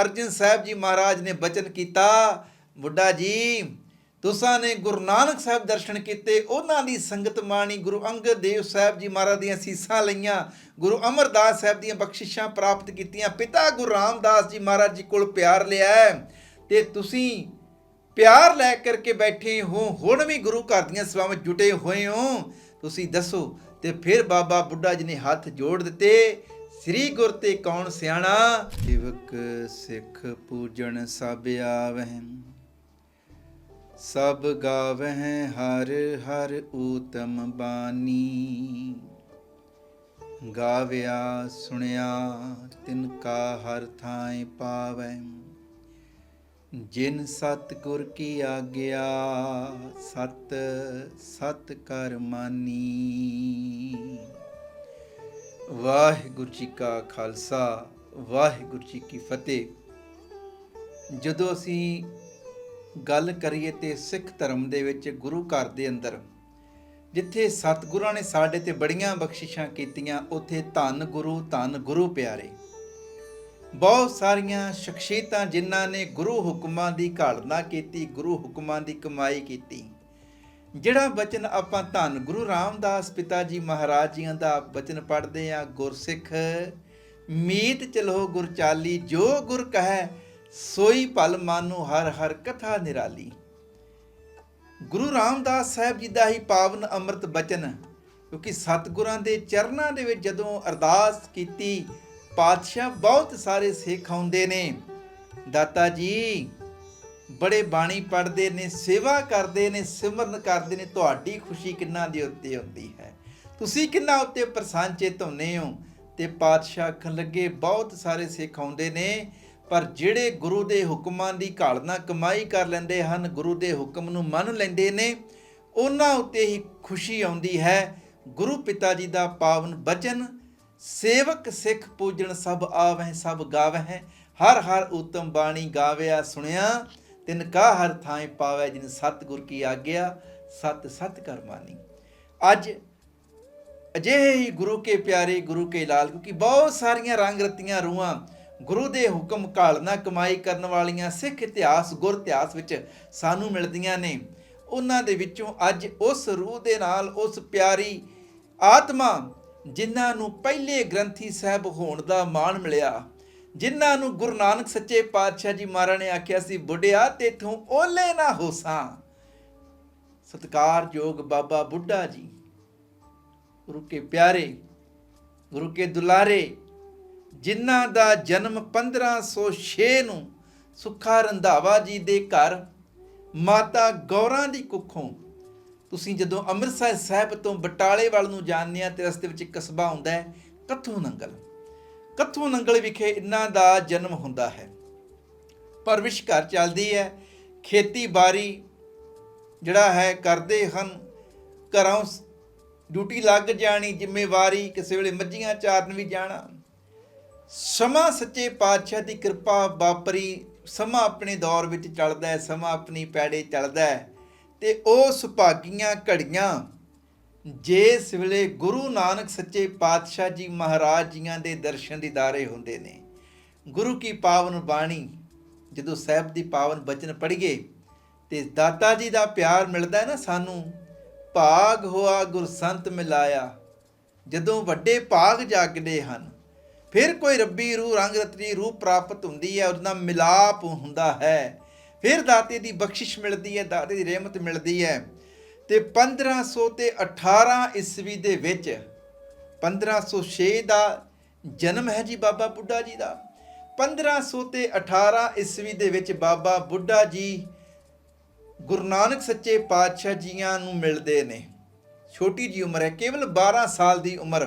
ਅਰਜਨ ਸਾਹਿਬ ਜੀ ਮਹਾਰਾਜ ਨੇ ਬਚਨ ਕੀਤਾ ਬੁੱਢਾ ਜੀ, ਤੁਸਾਂ ਨੇ ਗੁਰੂ ਨਾਨਕ ਸਾਹਿਬ ਦਰਸ਼ਨ ਕੀਤੇ, ਉਹਨਾਂ ਦੀ ਸੰਗਤ ਮਾਣੀ ਗੁਰੂ ਅੰਗਦ ਦੇਵ ਸਾਹਿਬ ਜੀ ਮਹਾਰਾਜ ਦੀਆਂ ਸੀਸਾਂ ਲਈਆਂ, ਗੁਰੂ ਅਮਰਦਾਸ ਸਾਹਿਬ ਦੀਆਂ ਬਖਸ਼ਿਸ਼ਾਂ ਪ੍ਰਾਪਤ ਕੀਤੀਆਂ, ਪਿਤਾ ਗੁਰੂ ਰਾਮਦਾਸ ਜੀ ਮਹਾਰਾਜ ਜੀ ਕੋਲ ਪਿਆਰ ਲਿਆ ਹੈ, ਤੇ ਤੁਸੀਂ ਪਿਆਰ ਲੈ ਕਰਕੇ ਬੈਠੇ ਹੋ, ਹੁਣ ਵੀ ਗੁਰੂ ਘਰ ਦੀਆਂ ਸੇਵਾਵਾਂ ਜੁਟੇ ਹੋਏ ਹੋ, ਤੁਸੀਂ ਦੱਸੋ। ਤੇ ਫਿਰ ਬਾਬਾ ਬੁੱਢਾ ਜੀ ਨੇ ਹੱਥ ਜੋੜ ਦਿੱਤੇ ਸ੍ਰੀ ਗੁਰ ਤੇ ਕੌਣ ਸਿਆਣਾ? ਜਿਵਕ ਸਿੱਖ ਪੂਜਣ ਸਭ ਆਵਹਿ। ਸਭ ਗਾਵਹਿ ਹਰ ਹਰ ਊਤਮ ਬਾਣੀ। ਗਾਵਿਆ ਸੁਣਿਆ ਤਿਨ ਕਾ ਹਰ ਥਾਇ ਪਾਵੈ ਜਿਨ ਸਤ ਗੁਰ ਕੀ ਆਗਿਆ, ਸਤ ਸਤ ਕਰ ਮਾਨੀ। ਵਾਹਿਗੁਰੂ ਜੀ ਕਾ ਖਾਲਸਾ, ਵਾਹਿਗੁਰੂ ਜੀ ਕੀ ਫਤਿਹ। ਜਦੋਂ ਅਸੀਂ ਗੱਲ ਕਰੀਏ ਤੇ ਸਿੱਖ ਧਰਮ ਦੇ ਵਿੱਚ ਗੁਰੂ ਘਰ ਦੇ ਅੰਦਰ, ਜਿੱਥੇ ਸਤਿਗੁਰਾਂ ਨੇ ਸਾਡੇ ਤੇ ਬੜੀਆਂ ਬਖਸ਼ਿਸ਼ਾਂ ਕੀਤੀਆਂ, ਉੱਥੇ ਧੰਨ ਗੁਰੂ ਧੰਨ ਗੁਰੂ ਪਿਆਰੇ। ਬਹੁਤ ਸਾਰੀਆਂ ਸ਼ਖਸੀਅਤਾਂ ਜਿਨ੍ਹਾਂ ਨੇ ਗੁਰੂ ਹੁਕਮਾਂ ਦੀ ਘਾਲਣਾ ਕੀਤੀ, ਗੁਰੂ ਹੁਕਮਾਂ ਦੀ ਕਮਾਈ ਕੀਤੀ ਜਿਹੜਾ ਬਚਨ ਆਪਾਂ ਧੰਨ ਗੁਰੂ ਰਾਮਦਾਸ ਪਿਤਾ ਜੀ ਮਹਾਰਾਜ ਜੀਆਂ ਦਾ ਬਚਨ ਪੜ੍ਹਦੇ ਆ ਗੁਰਸਿੱਖ, ਮੀਤ ਚਲੋ ਗੁਰ ਚਾਲੀ, ਜੋ ਗੁਰ ਕਹੈ, ਸੋਈ ਭਲ ਮਾਨੋ, ਹਰ ਹਰ ਕਥਾ ਨਿਰਾਲੀ। ਗੁਰੂ ਰਾਮਦਾਸ ਸਾਹਿਬ ਜੀ ਦਾ ਹੀ ਪਾਵਨ ਅੰਮ੍ਰਿਤ ਬਚਨ, ਕਿਉਂਕਿ ਸਤਿਗੁਰਾਂ ਦੇ ਚਰਨਾਂ ਦੇ ਵਿੱਚ ਜਦੋਂ ਅਰਦਾਸ ਕੀਤੀ, ਪਾਤਸ਼ਾਹ ਬਹੁਤ ਸਾਰੇ ਸਿੱਖ ਆਉਂਦੇ ਨੇ। ਦਾਤਾ ਜੀ ਬੜੇ ਬਾਣੀ ਪੜ੍ਹਦੇ ਨੇ, ਸੇਵਾ ਕਰਦੇ ਨੇ, ਸਿਮਰਨ ਕਰਦੇ ਨੇ, ਤੁਹਾਡੀ ਖੁਸ਼ੀ ਕਿੰਨਾ ਦੇ ਉੱਤੇ ਹੁੰਦੀ ਹੈ? ਤੁਸੀਂ ਕਿੰਨਾ ਉੱਤੇ ਪ੍ਰਸੰਨ ਚਿਤ ਹੁੰਨੇ ਹੋ? ਤੇ ਪਾਤਸ਼ਾਹ ਆਖਣ ਲੱਗੇ, ਬਹੁਤ ਸਾਰੇ ਸਿੱਖ ਆਉਂਦੇ ਨੇ, ਪਰ ਜਿਹੜੇ ਗੁਰੂ ਦੇ ਹੁਕਮਾਂ ਦੀ ਘਾਲਣਾ ਕਮਾਈ ਕਰ ਲੈਂਦੇ ਹਨ, ਗੁਰੂ ਦੇ ਹੁਕਮ ਨੂੰ ਮੰਨ ਲੈਂਦੇ ਨੇ, ਉਹਨਾਂ ਉੱਤੇ ਹੀ ਖੁਸ਼ੀ ਆਉਂਦੀ ਹੈ। ਗੁਰੂ ਪਿਤਾ ਜੀ ਦਾ ਪਾਵਨ ਬਚਨ, ਸੇਵਕ ਸਿੱਖ ਪੂਜਣ ਸਭ ਆਵਹਿ, ਸਭ ਗਾਵਹਿ ਹਰ ਹਰ ਉਤਮ ਬਾਣੀ ਗਾਵਿਆ, ਸੁਣਿਆ। ਤਿਨ ਕਾ ਹਰ ਥਾਂ ਪਾਵੈ ਜਿਨ ਸਤਿਗੁਰ ਕੀ ਆਗਿਆ, ਸਤ ਸਤ ਕਰਮਾਨੀ ਅੱਜ ਅਜਿਹੇ ਹੀ ਗੁਰੂ ਕੇ ਪਿਆਰੇ, ਗੁਰੂ ਕੇ ਲਾਲ, ਕਿਉਂਕਿ ਬਹੁਤ ਸਾਰੀਆਂ ਰੰਗ ਰਤੀਆਂ ਰੂਹਾਂ ਗੁਰੂ ਦੇ ਹੁਕਮ ਘਾਲਣਾ ਕਮਾਈ ਕਰਨ ਵਾਲੀਆਂ ਸਿੱਖ ਇਤਿਹਾਸ, ਗੁਰ ਇਤਿਹਾਸ ਵਿੱਚ ਸਾਨੂੰ ਮਿਲਦੀਆਂ ਨੇ। ਉਹਨਾਂ ਦੇ ਵਿੱਚੋਂ ਅੱਜ ਉਸ ਰੂਹ ਦੇ ਨਾਲ ਉਸ ਪਿਆਰੀ ਆਤਮਾ ਜਿਨ੍ਹਾਂ ਨੂੰ ਪਹਿਲੇ ਗ੍ਰੰਥੀ ਸਾਹਿਬ ਹੋਣ ਦਾ ਮਾਣ ਮਿਲਿਆ। ਜਿਨ੍ਹਾਂ ਨੂੰ ਗੁਰੂ ਨਾਨਕ ਸੱਚੇ ਪਾਤਸ਼ਾਹ ਜੀ ਮਹਾਰਾਜ ਨੇ ਆਖਿਆ ਸੀ, ਬੁੱਢਿਆ, ਤੇਥੋਂ ਓਲੇ ਨਾ ਹੋਸਾਂ। ਸਤਕਾਰਯੋਗ ਬਾਬਾ ਬੁੱਢਾ ਜੀ। ਗੁਰੂ ਕੇ ਪਿਆਰੇ, ਗੁਰੂ ਕੇ ਦੁਲਾਰੇ, ਜਿਨ੍ਹਾਂ ਦਾ ਜਨਮ 1506 ਨੂੰ ਸੁੱਖਾ ਰੰਧਾਵਾ ਜੀ ਦੇ ਘਰ, ਮਾਤਾ ਗੌਰਾਂ ਦੀ ਕੁੱਖੋਂ, ਤੁਸੀਂ ਜਦੋਂ ਅੰਮ੍ਰਿਤਸਰ ਸਾਹਿਬ ਤੋਂ ਬਟਾਲੇ ਵੱਲ ਨੂੰ ਜਾਂਦੇ ਆ, ਤੇ ਰਸਤੇ ਵਿੱਚ ਇੱਕ ਕਸਬਾ ਹੁੰਦਾ ਹੈ, ਕੱਥੂ ਨੰਗਲ। ਕੱਥੂ ਨੰਗਲ ਵਿਖੇ ਇਹਨਾਂ ਦਾ ਜਨਮ ਹੁੰਦਾ ਹੈ। ਪਰਵਿਸ਼ ਘਰ ਚੱਲਦੀ ਹੈ, ਖੇਤੀਬਾੜੀ ਜਿਹੜਾ ਹੈ ਕਰਦੇ ਹਨ। ਘਰਾਂ ਡਿਊਟੀ ਲੱਗ ਜਾਣੀ, ਜ਼ਿੰਮੇਵਾਰੀ ਕਿਸੇ ਵੇਲੇ ਮੱਝੀਆਂ ਚਾਰਨ ਵੀ ਜਾਣਾ। ਸਮਾਂ ਸੱਚੇ ਪਾਤਸ਼ਾਹ ਦੀ ਕਿਰਪਾ ਵਾਪਰੀ, ਸਮਾਂ ਆਪਣੇ ਦੌਰ ਵਿੱਚ ਚੱਲਦਾ ਹੈ, ਸਮਾਂ ਆਪਣੀ ਪੈੜੇ ਚੱਲਦਾ ਹੈ। ਤੇ ਉਹ ਸੁਭਾਗੀਆਂ ਘੜੀਆਂ ਜੇ ਇਸ ਵੇਲੇ ਗੁਰੂ ਨਾਨਕ ਸੱਚੇ ਪਾਤਸ਼ਾਹ ਜੀ ਮਹਾਰਾਜ ਜੀਆਂ ਦੇ ਦਰਸ਼ਨ ਦੀਦਾਰੇ ਹੁੰਦੇ ਨੇ, ਗੁਰੂ ਕੀ ਪਾਵਨ ਬਾਣੀ ਜਦੋਂ ਸਾਹਿਬ ਦੀ ਪਾਵਨ ਬਚਨ ਪੜ੍ਹੀਏ, ਤੇ ਦਾਤਾ ਜੀ ਦਾ ਪਿਆਰ ਮਿਲਦਾ ਹੈ ਨਾ ਸਾਨੂੰ, ਭਾਗ ਹੋਆ ਗੁਰਸੰਤ ਮਿਲਾਇਆ, ਜਦੋਂ ਵੱਡੇ ਭਾਗ ਜਾਗਦੇ ਹਨ, ਫਿਰ ਕੋਈ ਰੱਬੀ ਰੂਹ ਰੰਗ ਰਤਨੀ ਰੂਹ ਪ੍ਰਾਪਤ ਹੁੰਦੀ ਹੈ, ਉਹਦਾ ਮਿਲਾਪ ਹੁੰਦਾ ਹੈ, ਫਿਰ ਦਾਤੇ ਦੀ ਬਖਸ਼ਿਸ਼ ਮਿਲਦੀ ਹੈ, ਦਾਤੇ ਦੀ ਰਹਿਮਤ ਮਿਲਦੀ ਹੈ ਤੇ 1500 ਤੇ 18 ਈਸਵੀ ਦੇ ਵਿੱਚ 1506 ਦਾ ਜਨਮ ਹੈ ਜੀ ਬਾਬਾ ਬੁੱਢਾ ਜੀ ਦਾ। 1500 ਤੇ 18 ਈਸਵੀ ਦੇ ਵਿੱਚ ਬਾਬਾ ਬੁੱਢਾ ਜੀ ਗੁਰੂ ਨਾਨਕ ਸੱਚੇ ਪਾਤਸ਼ਾਹ ਜੀਆਂ ਨੂੰ ਮਿਲਦੇ ਨੇ। ਛੋਟੀ ਜੀ ਉਮਰ ਹੈ, ਕੇਵਲ 12 ਸਾਲ ਦੀ ਉਮਰ।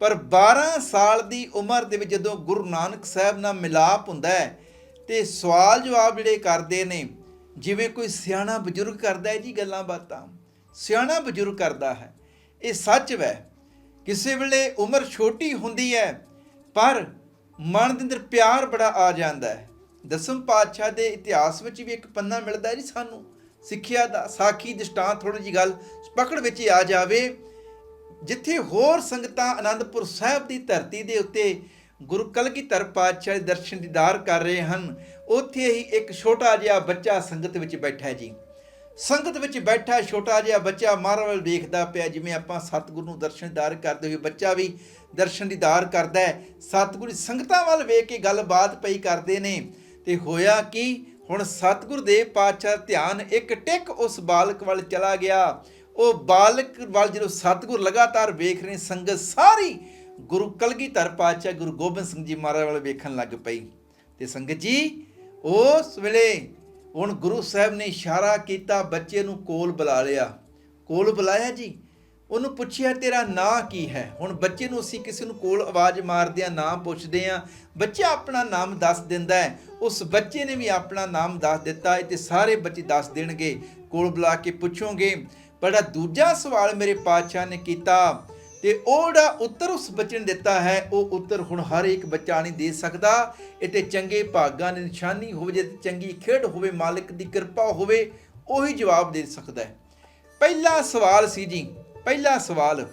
ਪਰ 12 ਸਾਲ ਦੀ ਉਮਰ ਦੇ ਵਿੱਚ ਜਦੋਂ ਗੁਰੂ ਨਾਨਕ ਸਾਹਿਬ ਨਾਲ ਮਿਲਾਪ ਹੁੰਦਾ ਹੈ ਤੇ ਸਵਾਲ ਜਵਾਬ ਜਿਹੜੇ ਕਰਦੇ ਨੇ ਜਿਵੇਂ ਕੋਈ ਸਿਆਣਾ ਬਜ਼ੁਰਗ ਕਰਦਾ ਹੈ ਜੀ ਗੱਲਾਂ ਬਾਤਾਂ। ਸਿਆਣਾ ਬਜ਼ੁਰਗ ਕਰਦਾ ਹੈ। ਇਹ ਸੱਚ ਵੈ। ਕਿਸੇ ਵੇਲੇ ਉਮਰ ਛੋਟੀ ਹੁੰਦੀ ਹੈ, ਪਰ ਮਨ ਦੇ ਅੰਦਰ ਪਿਆਰ ਬੜਾ ਆ ਜਾਂਦਾ ਹੈ। ਦਸਮ ਪਾਤਸ਼ਾਹ ਦੇ ਇਤਿਹਾਸ ਵਿੱਚ ਵੀ ਇੱਕ ਪੰਨਾ ਮਿਲਦਾ ਜੀ ਸਾਨੂੰ। ਸਿੱਖਿਆ ਦਾ ਸਾਖੀ ਦ੍ਰਿਸ਼ਟਾਂਤ ਥੋੜੀ ਜੀ ਗੱਲ ਪਕੜ ਵਿੱਚ ਹੀ ਆ ਜਾਵੇ। ਜਿੱਥੇ ਹੋਰ ਸੰਗਤਾਂ ਆਨੰਦਪੁਰ ਸਾਹਿਬ ਦੀ ਧਰਤੀ ਦੇ ਉੱਤੇ ਗੁਰੂ ਕਲਗੀਧਰ ਪਾਤਸ਼ਾਹ ਦੇ ਦਰਸ਼ਨ ਦੀਦਾਰ ਕਰ ਰਹੇ ਹਨ ਉੱਥੇ ਹੀ ਇੱਕ ਛੋਟਾ ਜਿਹਾ ਬੱਚਾ ਸੰਗਤ ਵਿੱਚ ਬੈਠਾ ਹੈ ਜੀ। ਸੰਗਤ ਵਿੱਚ ਬੈਠਾ ਛੋਟਾ ਜਿਹਾ ਬੱਚਾ ਮਹਾਰਾਜ ਵੱਲ ਵੇਖਦਾ ਪਿਆ, ਜਿਵੇਂ ਆਪਾਂ ਸਤਿਗੁਰੂ ਨੂੰ ਦਰਸ਼ਨ ਦੀਦਾਰ ਕਰਦੇ ਹੋਏ ਬੱਚਾ ਵੀ ਦਰਸ਼ਨ ਦੀਦਾਰ ਕਰਦਾ ਹੈ। ਸਤਿਗੁਰੂ ਸੰਗਤਾਂ ਵੱਲ ਵੇਖ ਕੇ ਗੱਲਬਾਤ ਪਈ ਕਰਦੇ ਨੇ ਤੇ ਹੋਇਆ ਕਿ? ਹੁਣ ਸਤਿਗੁਰੂ ਦੇ ਪਾਤਸ਼ਾਹ ਧਿਆਨ ਇੱਕ ਟਿਕ ਉਸ ਬਾਲਕ ਵੱਲ ਚਲਾ ਗਿਆ। ਉਹ ਬਾਲਕ ਵੱਲ ਜਦੋਂ ਸਤਿਗੁਰ ਲਗਾਤਾਰ ਵੇਖ ਰਹੇ ਸੰਗਤ ਸਾਰੀ ਗੁਰੂ ਕਲਗੀਧਰ ਪਾਤਸ਼ਾਹ ਗੁਰੂ ਗੋਬਿੰਦ ਸਿੰਘ ਜੀ ਮਹਾਰਾਜ ਵੱਲ ਵੇਖਣ ਲੱਗ ਪਈ। ਤੇ ਸੰਗਤ ਜੀ ਉਸ ਵੇਲੇ ਹੁਣ ਗੁਰੂ ਸਾਹਿਬ ਨੇ ਇਸ਼ਾਰਾ ਕੀਤਾ, ਬੱਚੇ ਨੂੰ ਕੋਲ ਬੁਲਾ ਲਿਆ। ਕੋਲ ਬੁਲਾਇਆ ਜੀ? ਉਹਨੂੰ ਪੁੱਛਿਆ, ਤੇਰਾ ਨਾਂ ਕੀ ਹੈ? ਹੁਣ ਬੱਚੇ ਨੂੰ ਅਸੀਂ ਕਿਸੇ ਨੂੰ ਕੋਲ ਆਵਾਜ਼ ਮਾਰਦੇ ਆ ਨਾਮ ਪੁੱਛਦੇ ਆ, ਬੱਚਾ ਆਪਣਾ ਨਾਮ ਦੱਸ ਦਿੰਦਾ ਹੈ। ਉਸ ਬੱਚੇ ਨੇ ਵੀ ਆਪਣਾ ਨਾਮ ਦੱਸ ਦਿੱਤਾ ਤੇ ਸਾਰੇ ਬੱਚੇ ਦੱਸ ਦੇਣਗੇ। ਕੋਲ ਬੁਲਾ ਕੇ ਪੁੱਛੋਗੇ, ਬੜਾ ਦੂਜਾ ਸਵਾਲ ਮੇਰੇ ਪਾਤਸ਼ਾਹ ਨੇ ਕੀਤਾ ਤੇ ਉਹ ਜਿਹੜਾ ਉੱਤਰ ਉਸ ਬੱਚੇ ਨੇ ਦਿੱਤਾ ਹੈ, ਉਹ ਉੱਤਰ ਹੁਣ ਹਰ ਇੱਕ ਬੱਚਾ ਨਹੀਂ ਦੇ ਸਕਦਾ। ਇਹ ਚੰਗੇ ਭਾਗਾਂ ਦੀ ਨਿਸ਼ਾਨੀ ਹੋਵੇ ਜੇ ਚੰਗੀ ਖੇਡ ਹੋਵੇ, ਮਾਲਕ ਦੀ ਕਿਰਪਾ ਹੋਵੇ, ਉਹੀ ਜਵਾਬ ਦੇ ਸਕਦਾ ਹੈ। ਪਹਿਲਾ ਸਵਾਲ ਸੀ ਜੀ, ਪਹਿਲਾ ਸਵਾਲ,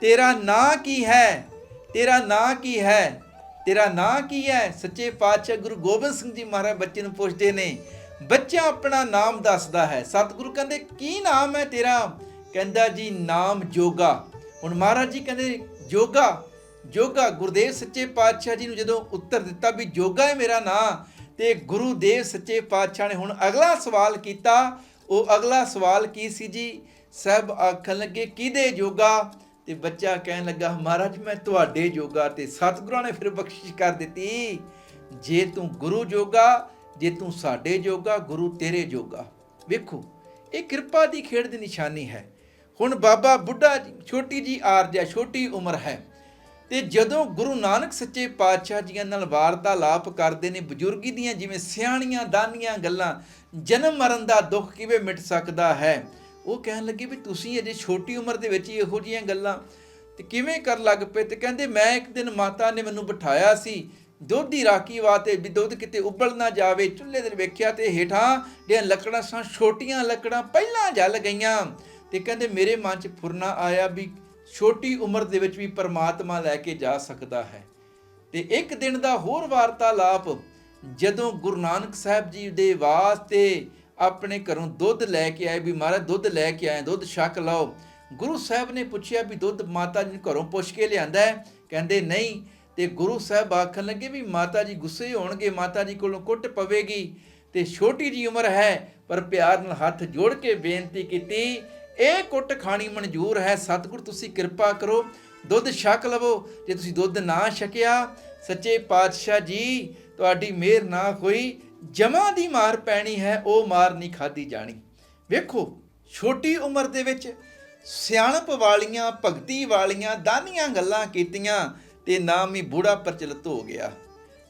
ਤੇਰਾ ਨਾਂ ਕੀ ਹੈ? ਤੇਰਾ ਨਾਂ ਕੀ ਹੈ? ਤੇਰਾ ਨਾਂ ਕੀ ਹੈ? ਸੱਚੇ ਪਾਤਸ਼ਾਹ ਗੁਰੂ ਗੋਬਿੰਦ ਸਿੰਘ ਜੀ ਮਹਾਰਾਜ ਬੱਚੇ ਨੂੰ ਪੁੱਛਦੇ ਨੇ। ਬੱਚਾ ਆਪਣਾ ਨਾਮ ਦੱਸਦਾ ਹੈ। ਸਤਿਗੁਰੂ ਕਹਿੰਦੇ, ਕੀ ਨਾਮ ਹੈ ਤੇਰਾ? ਕਹਿੰਦਾ ਜੀ, ਨਾਮ ਜੋਗਾ। ਹੁਣ ਮਹਾਰਾਜ ਜੀ ਕਹਿੰਦੇ, ਜੋਗਾ ਜੋਗਾ, ਗੁਰਦੇਵ ਸੱਚੇ ਪਾਤਸ਼ਾਹ ਜੀ ਨੂੰ ਜਦੋਂ ਉੱਤਰ ਦਿੱਤਾ ਵੀ ਜੋਗਾ ਹੈ ਮੇਰਾ ਨਾਂ, ਤੇ ਗੁਰੂ ਦੇਵ ਸੱਚੇ ਪਾਤਸ਼ਾਹ ਨੇ ਹੁਣ ਅਗਲਾ ਸਵਾਲ ਕੀਤਾ, ਉਹ ਅਗਲਾ ਸਵਾਲ ਕੀ ਸੀ ਜੀ? ਸਭ ਆਖਣ ਲੱਗੇ, ਕਿਹਦੇ ਜੋਗਾ? ਤੇ ਬੱਚਾ ਕਹਿਣ ਲੱਗਾ, ਮਹਾਰਾਜ ਮੈਂ ਤੁਹਾਡੇ ਜੋਗਾ ਤੇ ਸਤਿਗੁਰਾਂ ਨੇ ਫਿਰ ਬਖਸ਼ਿਸ਼ ਕਰ ਦਿੱਤੀ। ਜੇ ਤੂੰ ਗੁਰੂ ਜੋਗਾ, ਜੇ ਤੂੰ ਸਾਡੇ ਜੋਗਾ, ਗੁਰੂ ਤੇਰੇ ਜੋਗਾ। ਵੇਖੋ, ਇਹ ਕਿਰਪਾ ਦੀ ਖੇਡ ਦੀ ਨਿਸ਼ਾਨੀ ਹੈ। ਹੁਣ ਬਾਬਾ ਬੁੱਢਾ ਜੀ, ਛੋਟੀ ਜੀ ਆਰਜਾ ਛੋਟੀ ਉਮਰ ਹੈ। ਤੇ ਜਦੋਂ ਗੁਰੂ ਨਾਨਕ ਸੱਚੇ ਪਾਤਸ਼ਾਹ ਜੀਆਂ ਨਾਲ ਵਾਰਤਾਲਾਪ ਕਰਦੇ ਨੇ, ਬਜ਼ੁਰਗੀ ਦੀਆਂ ਜਿਵੇਂ ਸਿਆਣੀਆਂ, ਦਾਨੀਆਂ ਗੱਲਾਂ, ਜਨਮ ਮਰਨ ਦਾ ਦੁੱਖ ਕਿਵੇਂ ਮਿਟ ਸਕਦਾ ਹੈ? ਉਹ ਕਹਿਣ ਲੱਗੇ ਵੀ ਤੁਸੀਂ ਅਜੇ ਛੋਟੀ ਉਮਰ ਦੇ ਵਿੱਚ ਹੀ ਇਹੋ ਜਿਹੀਆਂ ਗੱਲਾਂ ਤੇ ਕਿਵੇਂ ਕਰ ਲੱਗ ਪਏ? ਤੇ ਕਹਿੰਦੇ, ਮੈਂ ਇੱਕ ਦਿਨ ਮਾਤਾ ਨੇ ਮੈਨੂੰ ਬਿਠਾਇਆ ਸੀ, ਦੁੱਧ ਦੀ ਰਾਖੀ ਵਾਤੇ ਵੀ ਦੁੱਧ ਕਿਤੇ ਉਬਲ ਨਾ ਜਾਵੇ। ਚੁੱਲ੍ਹੇ ਦੇ ਵੇਖਿਆ ਤੇ ਹੇਠਾਂ ਜਿਹੜੀਆਂ ਲੱਕੜਾਂ ਸਨ ਛੋਟੀਆਂ ਲੱਕੜਾਂ ਪਹਿਲਾਂ ਜਲ ਗਈਆਂ। ਤੇ ਕਹਿੰਦੇ ਮੇਰੇ ਮਨ 'ਚ ਫੁਰਨਾ ਆਇਆ ਵੀ ਛੋਟੀ ਉਮਰ ਦੇ ਵਿੱਚ ਵੀ ਪਰਮਾਤਮਾ ਲੈ ਕੇ ਜਾ ਸਕਦਾ ਹੈ। ਤੇ ਇੱਕ ਦਿਨ ਦਾ ਹੋਰ ਵਾਰਤਾਲਾਪ, ਜਦੋਂ ਗੁਰੂ ਨਾਨਕ ਸਾਹਿਬ ਜੀ ਦੇ ਵਾਸਤੇ ਆਪਣੇ ਘਰੋਂ ਦੁੱਧ ਲੈ ਕੇ ਆਏ ਵੀ ਮਹਾਰਾਜ ਦੁੱਧ ਲੈ ਕੇ ਆਏ, ਦੁੱਧ ਛਕ ਲਓ। ਗੁਰੂ ਸਾਹਿਬ ਨੇ ਪੁੱਛਿਆ ਵੀ ਦੁੱਧ ਮਾਤਾ ਜੀ ਨੂੰ ਘਰੋਂ ਪੁੱਛ ਕੇ ਲਿਆਂਦਾ ਹੈ? ਕਹਿੰਦੇ ਨਹੀਂ। ਤੇ ਗੁਰੂ ਸਾਹਿਬ ਆਖਣ ਲੱਗੇ ਵੀ ਮਾਤਾ ਜੀ ਗੁੱਸੇ ਹੋਣਗੇ, ਮਾਤਾ ਜੀ ਕੋਲੋਂ ਕੁੱਟ ਪਵੇਗੀ। ਤੇ ਛੋਟੀ ਜੀ ਉਮਰ ਹੈ, ਪਰ ਪਿਆਰ ਨਾਲ ਹੱਥ ਜੋੜ ਕੇ ਬੇਨਤੀ ਕੀਤੀ ਇਹ ਕੁੱਟ ਖਾਣੀ ਮਨਜ਼ੂਰ ਹੈ। ਸਤਿਗੁਰ, ਤੁਸੀਂ ਕਿਰਪਾ ਕਰੋ, ਦੁੱਧ ਛਕ ਲਵੋ। ਜੇ ਤੁਸੀਂ ਦੁੱਧ ਨਾ ਛਕਿਆ, ਸੱਚੇ ਪਾਤਸ਼ਾਹ ਜੀ, ਤੁਹਾਡੀ ਮਿਹਰ ਨਾ ਹੋਈ ਜਮਾ ਦੀ ਮਾਰ ਪੈਣੀ ਹੈ, ਉਹ ਮਾਰ ਨਹੀਂ ਖਾਦੀ ਜਾਣੀ। ਵੇਖੋ, ਛੋਟੀ ਉਮਰ ਦੇ ਵਿੱਚ ਸਿਆਣਪ ਵਾਲੀਆਂ, ਭਗਤੀ ਵਾਲੀਆਂ, ਦਾਨੀਆਂ ਗੱਲਾਂ ਕੀਤੀਆਂ ਤੇ ਨਾਮ ਹੀ ਬੂੜਾ ਪ੍ਰਚਲਿਤ ਹੋ ਗਿਆ।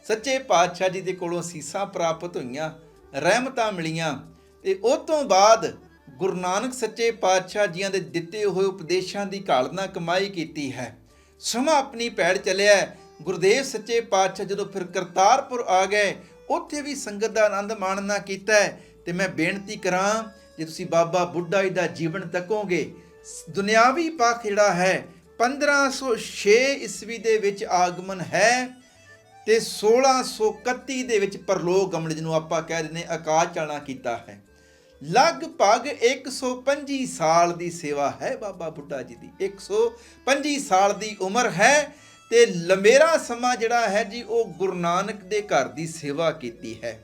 ਸੱਚੇ ਪਾਤਸ਼ਾਹ ਜੀ ਦੇ ਕੋਲੋਂ ਸੀਸਾਂ ਪ੍ਰਾਪਤ ਹੋਈਆਂ, ਰਹਿਮਤਾਂ ਮਿਲੀਆਂ ਤੇ ਉਸ ਤੋਂ ਬਾਅਦ ਗੁਰੂ ਨਾਨਕ ਸੱਚੇ ਪਾਤਸ਼ਾਹ ਜੀਆਂ ਦੇ ਦਿੱਤੇ ਹੋਏ ਉਪਦੇਸ਼ਾਂ ਦੀ ਘਾਲਣਾ ਕਮਾਈ ਕੀਤੀ ਹੈ। ਸਮਾਂ ਆਪਣੀ ਪੈੜ ਚੱਲਿਆ ਗੁਰਦੇਵ ਸੱਚੇ ਪਾਤਸ਼ਾਹ ਜਦੋਂ ਫਿਰ ਕਰਤਾਰਪੁਰ ਆ ਗਏ ਉੱਥੇ ਵੀ ਸੰਗਤ ਦਾ ਆਨੰਦ ਮਾਣਨਾ ਕੀਤਾ ਹੈ। ਤੇ ਮੈਂ ਬੇਨਤੀ ਕਰਾਂ ਜੇ ਤੁਸੀਂ ਬਾਬਾ ਬੁੱਢਾ ਜੀ ਦਾ ਜੀਵਨ ਤੱਕੋਗੇ ਸ- ਦੁਨਿਆਵੀ ਪੱਖ ਜਿਹੜਾ ਹੈ 1506 ਈਸਵੀ ਦੇ ਵਿੱਚ ਆਗਮਨ ਹੈ ਤੇ 1631 ਦੇ ਵਿੱਚ ਪਰਲੋਕ ਗਮਨ ਜਿਹਨੂੰ ਆਪਾਂ ਕਹਿ ਦਿੰਦੇ ਹਾਂ, ਆਕਾਸ਼ ਚਾਣਾ ਕੀਤਾ ਹੈ। ਲਗਭਗ 125 ਸਾਲ ਦੀ ਸੇਵਾ ਹੈ ਬਾਬਾ ਬੁੱਢਾ ਜੀ ਦੀ। 125 ਸਾਲ ਦੀ ਉਮਰ ਹੈ ਤੇ ਲੰਬੇਰਾ ਸਮਾਂ ਜਿਹੜਾ ਹੈ ਜੀ, ਉਹ ਗੁਰੂ ਨਾਨਕ ਦੇ ਘਰ ਦੀ ਸੇਵਾ ਕੀਤੀ ਹੈ।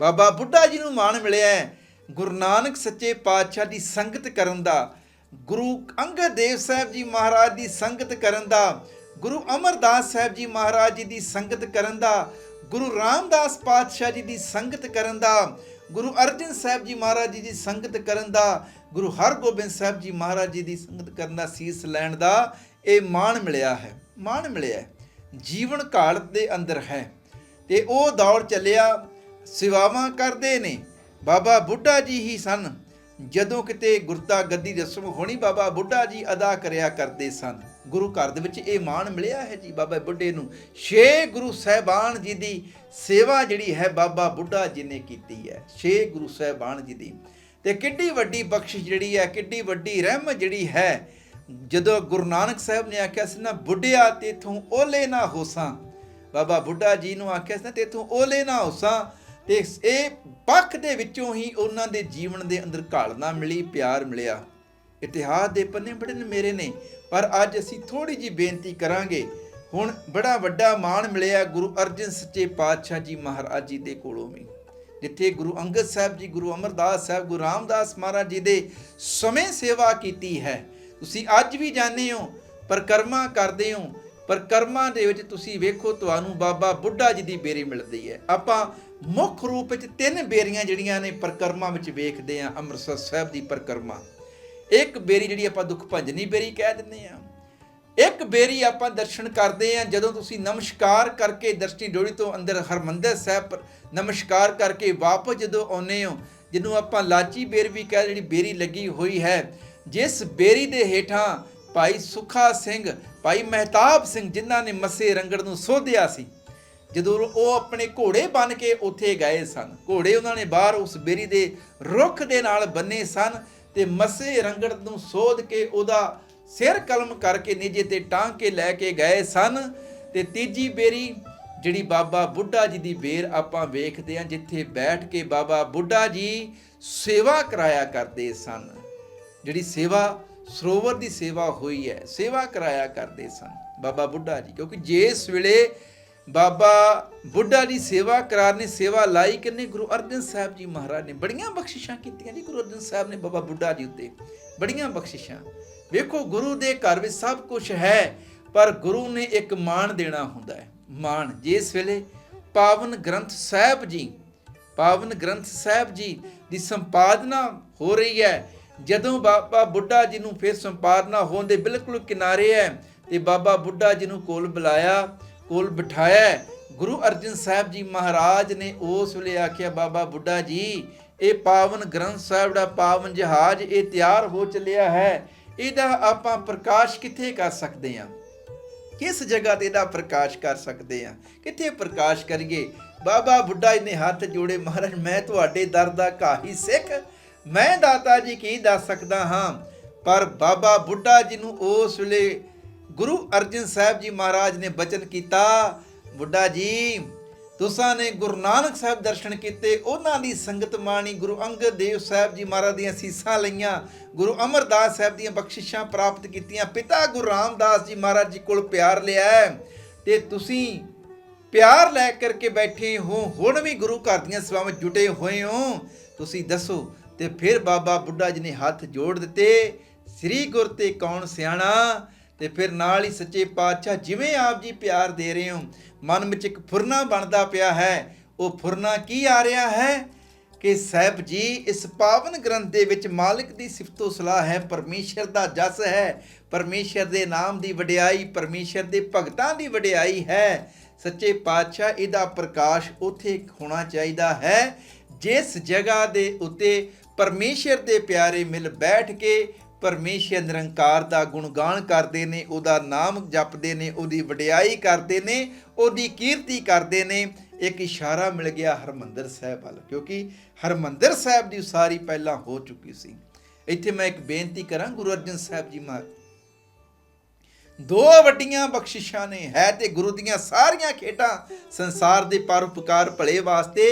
ਬਾਬਾ ਬੁੱਢਾ ਜੀ ਨੂੰ ਮਾਣ ਮਿਲਿਆ ਹੈ, ਗੁਰੂ ਨਾਨਕ ਸੱਚੇ ਪਾਤਸ਼ਾਹ ਦੀ ਸੰਗਤ ਕਰਨ ਦਾ, ਗੁਰੂ ਅੰਗਦ ਦੇਵ ਸਾਹਿਬ ਜੀ ਮਹਾਰਾਜ ਦੀ ਸੰਗਤ ਕਰਨ ਦਾ, ਗੁਰੂ ਅਮਰਦਾਸ ਸਾਹਿਬ ਜੀ ਮਹਾਰਾਜ ਜੀ ਦੀ ਸੰਗਤ ਕਰਨ ਦਾ, ਗੁਰੂ ਰਾਮਦਾਸ ਪਾਤਸ਼ਾਹ ਜੀ ਦੀ ਸੰਗਤ ਕਰਨ ਦਾ ਗੁਰੂ ਅਰਜਨ ਸਾਹਿਬ ਜੀ ਮਹਾਰਾਜ ਜੀ ਦੀ ਸੰਗਤ ਕਰਨ ਦਾ, ਗੁਰੂ ਹਰਗੋਬਿੰਦ ਸਾਹਿਬ ਜੀ ਮਹਾਰਾਜ ਜੀ ਦੀ ਸੰਗਤ ਕਰਨ ਦਾ ਸੀਸ ਲੈਣ ਦਾ ਇਹ ਮਾਣ ਮਿਲਿਆ ਹੈ। ਮਾਣ ਮਿਲਿਆ ਜੀਵਨ ਕਾਲ ਦੇ ਅੰਦਰ ਹੈ। ਤੇ ਉਹ ਦੌਰ ਚੱਲਿਆ, ਸੇਵਾਵਾਂ ਕਰਦੇ ਨੇ। ਬਾਬਾ ਬੁੱਢਾ ਜੀ ਹੀ ਸਨ। ਜਦੋਂ ਕਿਤੇ ਗੁਰਤਾ ਗੱਦੀ ਰਸਮ ਹੋਣੀ ਬਾਬਾ ਬੁੱਢਾ ਜੀ ਅਦਾ ਕਰਿਆ ਕਰਦੇ ਸਨ। ਗੁਰੂ ਘਰ ਦੇ ਵਿੱਚ ਇਹ ਮਾਣ ਮਿਲਿਆ ਹੈ ਜੀ ਬਾਬਾ ਬੁੱਢੇ ਨੂੰ। ਛੇ ਗੁਰੂ ਸਹਿਬਾਨ ਜੀ ਦੀ ਸੇਵਾ ਜਿਹੜੀ ਹੈ ਬਾਬਾ ਬੁੱਢਾ ਜੀ ਨੇ ਕੀਤੀ ਹੈ। ਛੇ ਗੁਰੂ ਸਹਿਬਾਨ ਜੀ ਦੀ। ਤੇ ਕਿੱਡੀ ਵੱਡੀ ਬਖਸ਼ਿਸ਼ ਜਿਹੜੀ ਹੈ, ਕਿੱਡੀ ਵੱਡੀ ਰਹਿਮਤ ਜਿਹੜੀ ਹੈ, ਜਦੋਂ ਗੁਰੂ ਨਾਨਕ ਸਾਹਿਬ ਨੇ ਆਖਿਆ ਸੀ ਨਾ, ਬੁੱਢਿਆ, ਤੇਥੋਂ ਓਲੇ ਨਾ ਹੋਸਾਂ। ਬਾਬਾ ਬੁੱਢਾ ਜੀ ਨੂੰ ਆਖਿਆ ਸੀ ਨਾ, ਤੇਥੋਂ ਓਲੇ ਨਾ ਹੋਸਾਂ। ਤੇ ਇਹ ਪੱਖ ਦੇ ਵਿੱਚੋਂ ਹੀ ਉਹਨਾਂ ਦੇ ਜੀਵਨ ਦੇ ਅੰਦਰ ਘਾਲਣਾ ਮਿਲੀ, ਪਿਆਰ ਮਿਲਿਆ। ਇਤਿਹਾਸ ਦੇ ਪੰਨੇ ਬੜੇ ਮੇਰੇ ਨੇ, ਪਰ ਅੱਜ ਅਸੀਂ ਥੋੜੀ ਜੀ ਬੇਨਤੀ ਕਰਾਂਗੇ। ਹੁਣ ਬੜਾ ਵੱਡਾ ਮਾਣ ਮਿਲਿਆ ਗੁਰੂ ਅਰਜਨ ਸੱਚੇ ਪਾਤਸ਼ਾਹ ਜੀ ਮਹਾਰਾਜ ਜੀ ਦੇ ਕੋਲੋਂ ਵੀ, ਜਿੱਥੇ ਗੁਰੂ ਅੰਗਦ ਸਾਹਿਬ ਜੀ, ਗੁਰੂ ਅਮਰਦਾਸ ਸਾਹਿਬ, ਗੁਰੂ ਰਾਮਦਾਸ ਮਹਾਰਾਜ ਜੀ ਦੇ ਸਮੇਂ ਸੇਵਾ ਕੀਤੀ ਹੈ। ਤੁਸੀਂ ਅੱਜ ਵੀ ਜਾਣਦੇ ਹੋ ਪਰਕਰਮਾ ਕਰਦੇ ਹੋ ਪਰਕਰਮਾ ਦੇ ਵਿੱਚ ਤੁਸੀਂ ਵੇਖੋ ਤੁਹਾਨੂੰ ਬਾਬਾ ਬੁੱਢਾ ਜੀ ਦੀ ਬੇਰੀ ਮਿਲਦੀ ਹੈ। ਆਪਾਂ ਮੁੱਖ ਰੂਪ ਵਿੱਚ ਤਿੰਨ ਬੇਰੀਆਂ ਜਿਹੜੀਆਂ ਨੇ ਪਰਕਰਮਾ ਵਿੱਚ ਵੇਖਦੇ ਆ ਅੰਮ੍ਰਿਤਸਰ ਸਾਹਿਬ ਦੀ ਪਰਕਰਮਾ। ਇੱਕ ਬੇਰੀ ਜਿਹੜੀ ਆਪਾਂ ਦੁੱਖ ਭੰਜਨੀ ਬੇਰੀ ਕਹਿ ਦਿੰਦੇ ਆ। ਇੱਕ ਬੇਰੀ ਆਪਾਂ ਦਰਸ਼ਨ ਕਰਦੇ ਆ, ਜਦੋਂ ਤੁਸੀਂ ਨਮਸਕਾਰ ਕਰਕੇ ਦਰਸ਼ਨੀ ਡੋਲੀ ਤੋਂ ਅੰਦਰ ਹਰਮੰਦਰ ਸਾਹਿਬ ਨਮਸਕਾਰ ਕਰਕੇ ਵਾਪਸ ਜਦੋਂ ਆਉਨੇ ਹੋ, ਜਿਹਨੂੰ ਆਪਾਂ ਲਾਚੀ ਬੇਰ ਵੀ ਕਹਿ, ਜਿਹੜੀ ਬੇਰੀ ਲੱਗੀ ਹੋਈ ਹੈ, ਜਿਸ ਬੇਰੀ ਦੇ ਹੇਠਾਂ ਭਾਈ ਸੁਖਾ ਸਿੰਘ, ਭਾਈ ਮਹਿਤਾਬ ਸਿੰਘ ਜਿਨ੍ਹਾਂ ਨੇ ਮੱਸੇ ਰੰਗੜ ਨੂੰ ਸੋਧਿਆ ਸੀ, ਜਦੋਂ ਉਹ ਆਪਣੇ ਘੋੜੇ ਬਨ ਕੇ ਉੱਥੇ ਗਏ ਸਨ, ਘੋੜੇ ਉਹਨਾਂ ਨੇ ਬਾਹਰ ਉਸ ਬੇਰੀ ਦੇ ਰੁੱਖ ਦੇ ਨਾਲ ਬੰਨੇ ਸਨ ਤੇ ਮੱਸੇ ਰੰਗੜ ਨੂੰ ਸੋਧ ਕੇ ਉਹਦਾ ਸਿਰ ਕਲਮ ਕਰਕੇ ਨਿਜੇ ਤੇ ਟਾਂਗ ਕੇ ਲੈ ਕੇ ਗਏ ਸਨ। ਤੇ ਤੀਜੀ ਬੇਰੀ, ਜਿਹੜੀ ਬਾਬਾ ਬੁੱਢਾ ਜੀ ਦੀ ਬੇਰ ਆਪਾਂ ਵੇਖਦੇ ਹਾਂ, ਜਿੱਥੇ ਬੈਠ ਕੇ ਬਾਬਾ ਬੁੱਢਾ ਜੀ ਸੇਵਾ ਕਰਾਇਆ ਕਰਦੇ ਸਨ। ਜਿਹੜੀ ਸੇਵਾ, ਸਰੋਵਰ ਦੀ ਸੇਵਾ ਹੋਈ ਹੈ, ਸੇਵਾ ਕਰਾਇਆ ਕਰਦੇ ਸਨ ਬਾਬਾ ਬੁੱਢਾ ਜੀ। ਕਿਉਂਕਿ ਜਿਸ ਵੇਲੇ ਬਾਬਾ ਬੁੱਢਾ ਦੀ ਸੇਵਾ ਕਰਾਰ ਨੇ ਸੇਵਾ ਲਾਈ ਕਿੰਨੇ ਗੁਰੂ ਅਰਜਨ ਸਾਹਿਬ ਜੀ ਮਹਾਰਾਜ ਨੇ ਬੜੀਆਂ ਬਖਸ਼ਿਸ਼ਾਂ ਕੀਤੀਆਂ ਜੀ, ਗੁਰੂ ਅਰਜਨ ਸਾਹਿਬ ਨੇ ਬਾਬਾ ਬੁੱਢਾ ਜੀ ਉੱਤੇ। ਬੜੀਆਂ ਬਖਸ਼ਿਸ਼ਾਂ। ਵੇਖੋ, ਗੁਰੂ ਦੇ ਘਰ ਵਿੱਚ ਸਭ ਕੁਝ ਹੈ, ਪਰ ਗੁਰੂ ਨੇ ਇੱਕ ਮਾਣ ਦੇਣਾ ਹੁੰਦਾ ਹੈ। ਮਾਣ, ਜਿਸ ਵੇਲੇ ਪਾਵਨ ਗ੍ਰੰਥ ਸਾਹਿਬ ਜੀ, ਪਾਵਨ ਗ੍ਰੰਥ ਸਾਹਿਬ ਜੀ ਦੀ ਸੰਪਾਦਨਾ ਹੋ ਰਹੀ ਹੈ, ਜਦੋਂ ਬਾਬਾ ਬੁੱਢਾ ਜੀ ਨੂੰ ਫਿਰ ਸੰਪਾਦਨਾ ਹੋਣ ਦੇ ਬਿਲਕੁਲ ਕਿਨਾਰੇ ਹੈ, ਤੇ ਬਾਬਾ ਬੁੱਢਾ ਜੀ ਨੂੰ ਕੋਲ ਬੁਲਾਇਆ ਕੋਲ ਬਿਠਾਇਆ ਗੁਰੂ ਅਰਜਨ ਸਾਹਿਬ ਜੀ ਮਹਾਰਾਜ ਨੇ ਉਸ ਵੇਲੇ ਆਖਿਆ, ਬਾਬਾ ਬੁੱਢਾ ਜੀ, ਇਹ ਪਾਵਨ ਗ੍ਰੰਥ ਸਾਹਿਬ ਦਾ ਪਾਵਨ ਜਹਾਜ਼, ਇਹ ਤਿਆਰ ਹੋ ਚੱਲਿਆ ਹੈ। ਇਹਦਾ ਆਪਾਂ ਪ੍ਰਕਾਸ਼ ਕਿੱਥੇ ਕਰ ਸਕਦੇ ਹਾਂ? ਕਿਸ ਜਗ੍ਹਾ ਤੇ ਇਹਦਾ ਪ੍ਰਕਾਸ਼ ਕਰ ਸਕਦੇ ਹਾਂ? ਕਿੱਥੇ ਪ੍ਰਕਾਸ਼ ਕਰੀਏ? ਬਾਬਾ ਬੁੱਢਾ ਜੀ ਨੇ ਹੱਥ ਜੋੜੇ, ਮਹਾਰਾਜ, ਮੈਂ ਤੁਹਾਡੇ ਦਰ ਦਾ ਕਾਹੀ ਸਿੱਖ? ਮੈਂ ਦਾਤਾ ਜੀ ਕੀ ਦੱਸ ਸਕਦਾ ਹਾਂ? ਪਰ ਬਾਬਾ ਬੁੱਢਾ ਜੀ ਨੂੰ ਉਸ ਵੇਲੇ ਗੁਰੂ ਅਰਜਨ ਸਾਹਿਬ ਜੀ ਮਹਾਰਾਜ ਨੇ ਬਚਨ ਕੀਤਾ, ਬੁੱਢਾ ਜੀ, ਤੁਸਾਂ ਨੇ ਗੁਰੂ ਨਾਨਕ ਸਾਹਿਬ ਦਰਸ਼ਨ ਕੀਤੇ, ਉਹਨਾਂ ਦੀ ਸੰਗਤ ਮਾਣੀ ਗੁਰੂ ਅੰਗਦ ਦੇਵ ਸਾਹਿਬ ਜੀ ਮਹਾਰਾਜ ਦੀਆਂ ਸੀਸਾਂ ਲਈਆਂ, ਗੁਰੂ ਅਮਰਦਾਸ ਸਾਹਿਬ ਦੀਆਂ ਬਖਸ਼ਿਸ਼ਾਂ ਪ੍ਰਾਪਤ ਕੀਤੀਆਂ, ਪਿਤਾ ਗੁਰੂ ਰਾਮਦਾਸ ਜੀ ਮਹਾਰਾਜ ਜੀ ਕੋਲ ਪਿਆਰ ਲਿਆ ਹੈ, ਤੇ ਤੁਸੀਂ ਪਿਆਰ ਲੈ ਕਰਕੇ ਬੈਠੇ ਹੋ, ਹੁਣ ਵੀ ਗੁਰੂ ਘਰ ਦੀਆਂ ਸੇਵਾਵਾਂ ਜੁਟੇ ਹੋਏ ਹੋ, ਤੁਸੀਂ ਦੱਸੋ। ਤੇ ਫਿਰ ਬਾਬਾ ਬੁੱਢਾ ਜੀ ਨੇ ਹੱਥ ਜੋੜ ਦਿੱਤੇ, ਸ੍ਰੀ ਗੁਰ ਤੇ ਕੌਣ ਸਿਆਣਾ? ਤੇ ਫਿਰ ਨਾਲ ਹੀ ਸੱਚੇ ਪਾਤਸ਼ਾਹ ਜਿਵੇਂ ਆਪ ਜੀ ਪਿਆਰ ਦੇ ਰਹੇ ਹੋ, ਮਨ ਵਿੱਚ ਇੱਕ ਫੁਰਨਾ ਬਣਦਾ ਪਿਆ ਹੈ। ਉਹ ਫੁਰਨਾ ਕੀ ਆ ਰਿਹਾ ਹੈ? ਕਿ ਸਾਹਿਬ ਜੀ, ਇਸ ਪਾਵਨ ਗ੍ਰੰਥ ਦੇ ਵਿੱਚ ਮਾਲਕ ਦੀ ਸਿਫਤੋ ਸਲਾਹ ਹੈ, ਪਰਮੇਸ਼ਰ ਦਾ ਜਸ ਹੈ। ਪਰਮੇਸ਼ਰ ਦੇ ਨਾਮ ਦੀ ਵਡਿਆਈ, ਪਰਮੇਸ਼ਰ ਦੇ ਭਗਤਾਂ ਦੀ ਵਡਿਆਈ ਹੈ। ਸੱਚੇ ਪਾਤਸ਼ਾਹ, ਇਹਦਾ ਪ੍ਰਕਾਸ਼ ਉੱਥੇ ਹੋਣਾ ਚਾਹੀਦਾ ਹੈ। ਜਿਸ ਜਗ੍ਹਾ ਦੇ ਉੱਤੇ ਪਰਮੇਸ਼ਰ ਦੇ ਪਿਆਰੇ ਮਿਲ ਬੈਠ ਕੇ ਪਰਮੇਸ਼ਰ ਨਿਰੰਕਾਰ ਦਾ ਗੁਣਗਾਨ ਕਰਦੇ ਨੇ, ਉਹਦਾ ਨਾਮ ਜਪਦੇ ਨੇ, ਉਹਦੀ ਵਡਿਆਈ ਕਰਦੇ ਨੇ, ਉਹਦੀ ਕੀਰਤੀ ਕਰਦੇ ਨੇ। ਇੱਕ ਇਸ਼ਾਰਾ ਮਿਲ ਗਿਆ ਹਰਮੰਦਰ ਸਾਹਿਬ ਵੱਲ, ਕਿਉਂਕਿ ਹਰਮੰਦਰ ਸਾਹਿਬ ਦੀ ਉਸਾਰੀ ਪਹਿਲਾਂ ਹੋ ਚੁੱਕੀ ਸੀ। ਇੱਥੇ ਮੈਂ ਇੱਕ ਬੇਨਤੀ ਕਰਾਂ, ਗੁਰੂ ਅਰਜਨ ਸਾਹਿਬ ਜੀ ਮਹਾਰਾਜ, ਦੋ ਵੱਡੀਆਂ ਬਖਸ਼ਿਸ਼ਾਂ ਨੇ, ਹੈ ਤੇ ਗੁਰੂ ਦੀਆਂ ਸਾਰੀਆਂ ਖੇਡਾਂ ਸੰਸਾਰ ਦੇ ਪਰਉਪਕਾਰ ਭਲੇ ਵਾਸਤੇ,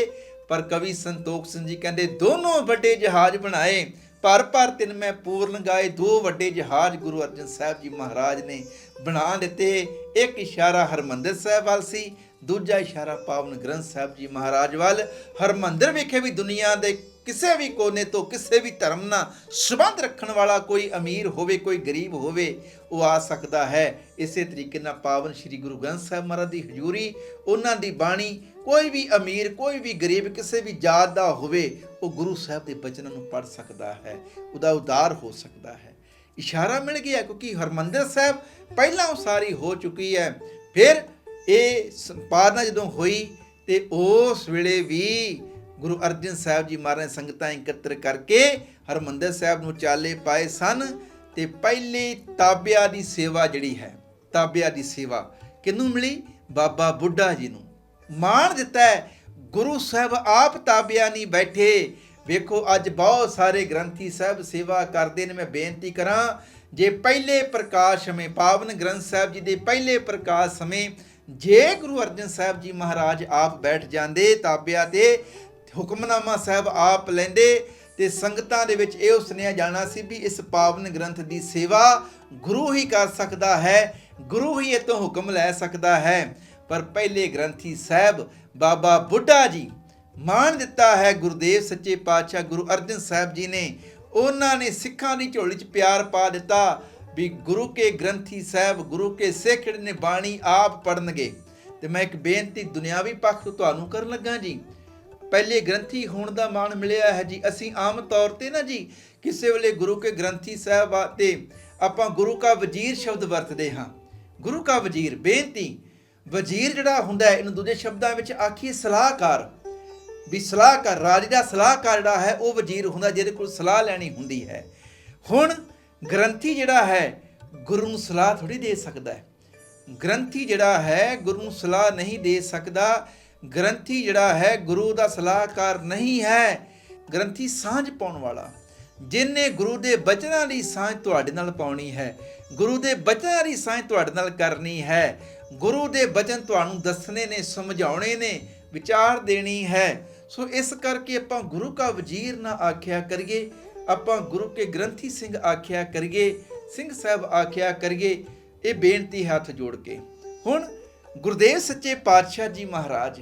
ਪਰ ਕਵੀ ਸੰਤੋਖ ਸਿੰਘ ਜੀ ਕਹਿੰਦੇ, ਦੋਨੋਂ ਵੱਡੇ ਜਹਾਜ਼ ਬਣਾਏ। ਪਰ ਪਰ ਤਿੰਨ ਮੈਂ ਪੂਰਨ ਗਾਏ, ਦੋ ਵੱਡੇ ਜਹਾਜ਼ ਗੁਰੂ ਅਰਜਨ ਸਾਹਿਬ ਜੀ ਮਹਾਰਾਜ ਨੇ ਬਣਾ ਦਿੱਤੇ। ਇੱਕ ਇਸ਼ਾਰਾ ਹਰਮੰਦਰ ਸਾਹਿਬ ਵੱਲ ਸੀ, ਦੂਜਾ ਇਸ਼ਾਰਾ ਪਾਵਨ ਗ੍ਰੰਥ ਸਾਹਿਬ ਜੀ ਮਹਾਰਾਜ ਵੱਲ। ਹਰਮੰਦਰ ਵਿਖੇ ਵੀ ਦੁਨੀਆ ਦੇ ਕਿਸੇ ਵੀ ਕੋਨੇ ਤੋਂ ਕਿਸੇ ਵੀ ਧਰਮ ਨਾਲ ਸੰਬੰਧ ਰੱਖਣ ਵਾਲਾ ਕੋਈ ਅਮੀਰ ਹੋਵੇ, ਕੋਈ ਗਰੀਬ ਹੋਵੇ, ਉਹ ਆ ਸਕਦਾ ਹੈ। ਇਸੇ ਤਰੀਕੇ ਨਾਲ ਪਾਵਨ ਸ੍ਰੀ ਗੁਰੂ ਗ੍ਰੰਥ ਸਾਹਿਬ ਮਹਾਰਾਜ ਦੀ ਹਜ਼ੂਰੀ, ਉਹਨਾਂ ਦੀ ਬਾਣੀ ਕੋਈ ਵੀ ਅਮੀਰ, ਕੋਈ ਵੀ ਗਰੀਬ, ਕਿਸੇ ਵੀ ਜਾਤ ਦਾ ਹੋਵੇ, ਉਹ ਗੁਰੂ ਸਾਹਿਬ ਦੇ ਬਚਨਾਂ ਨੂੰ ਪੜ ਸਕਦਾ ਹੈ, ਉਹਦਾ ਉਦਾਰ ਹੋ ਸਕਦਾ ਹੈ। ਇਸ਼ਾਰਾ ਮਿਲ ਗਿਆ ਕਿਉਂਕਿ ਹਰਮੰਦਰ ਸਾਹਿਬ ਪਹਿਲਾਂ ਉਸਾਰੀ ਹੋ ਚੁੱਕੀ ਹੈ। ਫਿਰ ਇਹ ਸੰਪਾਦਨਾ ਜਦੋਂ ਹੋਈ ਤੇ ਉਸ ਵੇਲੇ ਵੀ ਗੁਰੂ ਅਰਜਨ ਸਾਹਿਬ ਜੀ ਮਹਾਰਾਜ ਸੰਗਤਾਂ ਇਕੱਤਰ ਕਰਕੇ ਹਰਮੰਦਰ ਸਾਹਿਬ ਨੂੰ ਚਾਲੇ ਪਾਏ ਸਨ ਤੇ ਪਹਿਲੀ ਤਾਬਿਆ ਦੀ ਸੇਵਾ ਜਿਹੜੀ ਹੈ, ਤਾਬਿਆ ਦੀ ਸੇਵਾ ਕਿਹਨੂੰ ਮਿਲੀ? ਬਾਬਾ ਬੁੱਢਾ ਜੀ ਨੂੰ। ਮਾਣ ਦਿੱਤਾ ਗੁਰੂ ਸਾਹਿਬ ਆਪ ਤਾਬਿਆ ਨਹੀਂ ਬੈਠੇ। ਵੇਖੋ, ਅੱਜ ਬਹੁਤ ਸਾਰੇ ਗ੍ਰੰਥੀ ਸਾਹਿਬ ਸੇਵਾ ਕਰਦੇ ਨੇ। ਮੈਂ ਬੇਨਤੀ ਕਰਾਂ, ਜੇ ਪਹਿਲੇ ਪ੍ਰਕਾਸ਼ ਸਮੇਂ, ਪਾਵਨ ਗ੍ਰੰਥ ਸਾਹਿਬ ਜੀ ਦੇ ਪਹਿਲੇ ਪ੍ਰਕਾਸ਼ ਸਮੇਂ, ਜੇ ਗੁਰੂ ਅਰਜਨ ਸਾਹਿਬ ਜੀ ਮਹਾਰਾਜ ਆਪ ਬੈਠ ਜਾਂਦੇ, ਤਾਬਿਆਂ ਤੇ ਹੁਕਮਨਾਮਾ ਸਾਹਿਬ ਆਪ ਲੈਂਦੇ, ਤੇ ਸੰਗਤਾਂ ਦੇ ਵਿੱਚ ਇਹ ਸੁਨੇਹਾ ਜਾਣਾ ਸੀ ਵੀ ਇਸ ਪਾਵਨ ਗ੍ਰੰਥ ਦੀ ਸੇਵਾ ਗੁਰੂ ਹੀ ਕਰ ਸਕਦਾ ਹੈ, ਗੁਰੂ ਹੀ ਇਹ ਤੋਂ ਹੁਕਮ ਲੈ ਸਕਦਾ ਹੈ। ਪਰ ਪਹਿਲੇ ਗ੍ਰੰਥੀ ਸਾਹਿਬ ਬਾਬਾ ਬੁੱਢਾ ਜੀ ਮਾਣ ਦਿੱਤਾ ਹੈ ਗੁਰਦੇਵ ਸੱਚੇ ਪਾਤਸ਼ਾਹ ਗੁਰੂ ਅਰਜਨ ਸਾਹਿਬ ਜੀ ਨੇ। ਉਹਨਾਂ ਨੇ ਸਿੱਖਾਂ ਦੀ ਝੋਲੀ 'ਚ ਪਿਆਰ ਪਾ ਦਿੱਤਾ ਵੀ ਗੁਰੂ ਕੇ ਗ੍ਰੰਥੀ ਸਾਹਿਬ, ਗੁਰੂ ਕੇ ਸਿੱਖ ਜਿਹੜੇ ਨੇ ਬਾਣੀ ਆਪ ਪੜਨਗੇ ਤੇ ਮੈਂ ਇੱਕ ਬੇਨਤੀ ਦੁਨਿਆਵੀ ਪੱਖ ਤੋਂ ਤੁਹਾਨੂੰ ਕਰਨ ਲੱਗਾ ਜੀ। ਪਹਿਲੇ ਗ੍ਰੰਥੀ ਹੋਣ ਦਾ ਮਾਣ ਮਿਲਿਆ ਹੈ ਜੀ। ਅਸੀਂ ਆਮ ਤੌਰ ਤੇ ਨਾ ਜੀ, ਕਿਸੇ ਵੇਲੇ ਗੁਰੂ ਕੇ ਗ੍ਰੰਥੀ ਸਾਹਿਬ ਆ ਤੇ ਆਪਾਂ ਗੁਰੂ ਕਾ ਵਜ਼ੀਰ ਸ਼ਬਦ ਵਰਤਦੇ ਹਾਂ। ਗੁਰੂ ਕਾ ਵਜ਼ੀਰ, ਬੇਨਤੀ ਵਜ਼ੀਰ ਜਿਹੜਾ ਹੁੰਦਾ ਹੈ, ਇਹਨੂੰ ਦੂਜੇ ਸ਼ਬਦਾਂ ਵਿੱਚ ਆਖੀਏ ਸਲਾਹਕਾਰ। ਵੀ ਸਲਾਹਕਾਰ, ਰਾਜ ਦਾ ਸਲਾਹਕਾਰ ਜਿਹੜਾ ਹੈ, ਉਹ ਵਜ਼ੀਰ ਹੁੰਦਾ ਜਿਹਦੇ ਕੋਲ ਸਲਾਹ ਲੈਣੀ ਹੁੰਦੀ ਹੈ। ਹੁਣ ਗ੍ਰੰਥੀ ਜਿਹੜਾ ਹੈ, ਗੁਰੂ ਨੂੰ ਸਲਾਹ ਥੋੜੀ ਦੇ ਸਕਦਾ ਹੈ। ਗ੍ਰੰਥੀ ਜਿਹੜਾ ਹੈ, ਗੁਰੂ ਨੂੰ ਸਲਾਹ ਨਹੀਂ ਦੇ ਸਕਦਾ। ਗ੍ਰੰਥੀ ਜਿਹੜਾ ਹੈ, ਗੁਰੂ ਦਾ ਸਲਾਹਕਾਰ ਨਹੀਂ ਹੈ। ਗ੍ਰੰਥੀ ਸਾਂਝ ਪਾਉਣ ਵਾਲਾ। ਜਿਨੇ ਗੁਰੂ ਦੇ ਬਚਨਾਂ ਦੀ ਸਾਂਝ ਤੁਹਾਡੇ ਨਾਲ ਪਾਉਣੀ ਹੈ, ਗੁਰੂ ਦੇ ਬਚਨਾਂ ਦੀ ਸਾਂਝ ਤੁਹਾਡੇ ਨਾਲ ਕਰਨੀ ਹੈ ਗੁਰੂ ਦੇ ਬਚਨ ਤੁਹਾਨੂੰ ਦੱਸਣੇ ਨੇ, ਸਮਝਾਉਣੇ ਨੇ, ਵਿਚਾਰ ਦੇਣੀ ਹੈ। ਸੋ ਇਸ ਕਰਕੇ ਆਪਾਂ ਗੁਰੂ ਕਾ ਵਜ਼ੀਰ ਨਾ ਆਖਿਆ ਕਰੀਏ, ਆਪਾਂ ਗੁਰੂ ਕੇ ਗ੍ਰੰਥੀ ਸਿੰਘ ਆਖਿਆ ਕਰੀਏ, ਸਿੰਘ ਸਾਹਿਬ ਆਖਿਆ ਕਰੀਏ, ਇਹ ਬੇਨਤੀ ਹੱਥ ਜੋੜ ਕੇ। ਹੁਣ ਗੁਰਦੇਵ ਸੱਚੇ ਪਾਤਸ਼ਾਹ ਜੀ ਮਹਾਰਾਜ,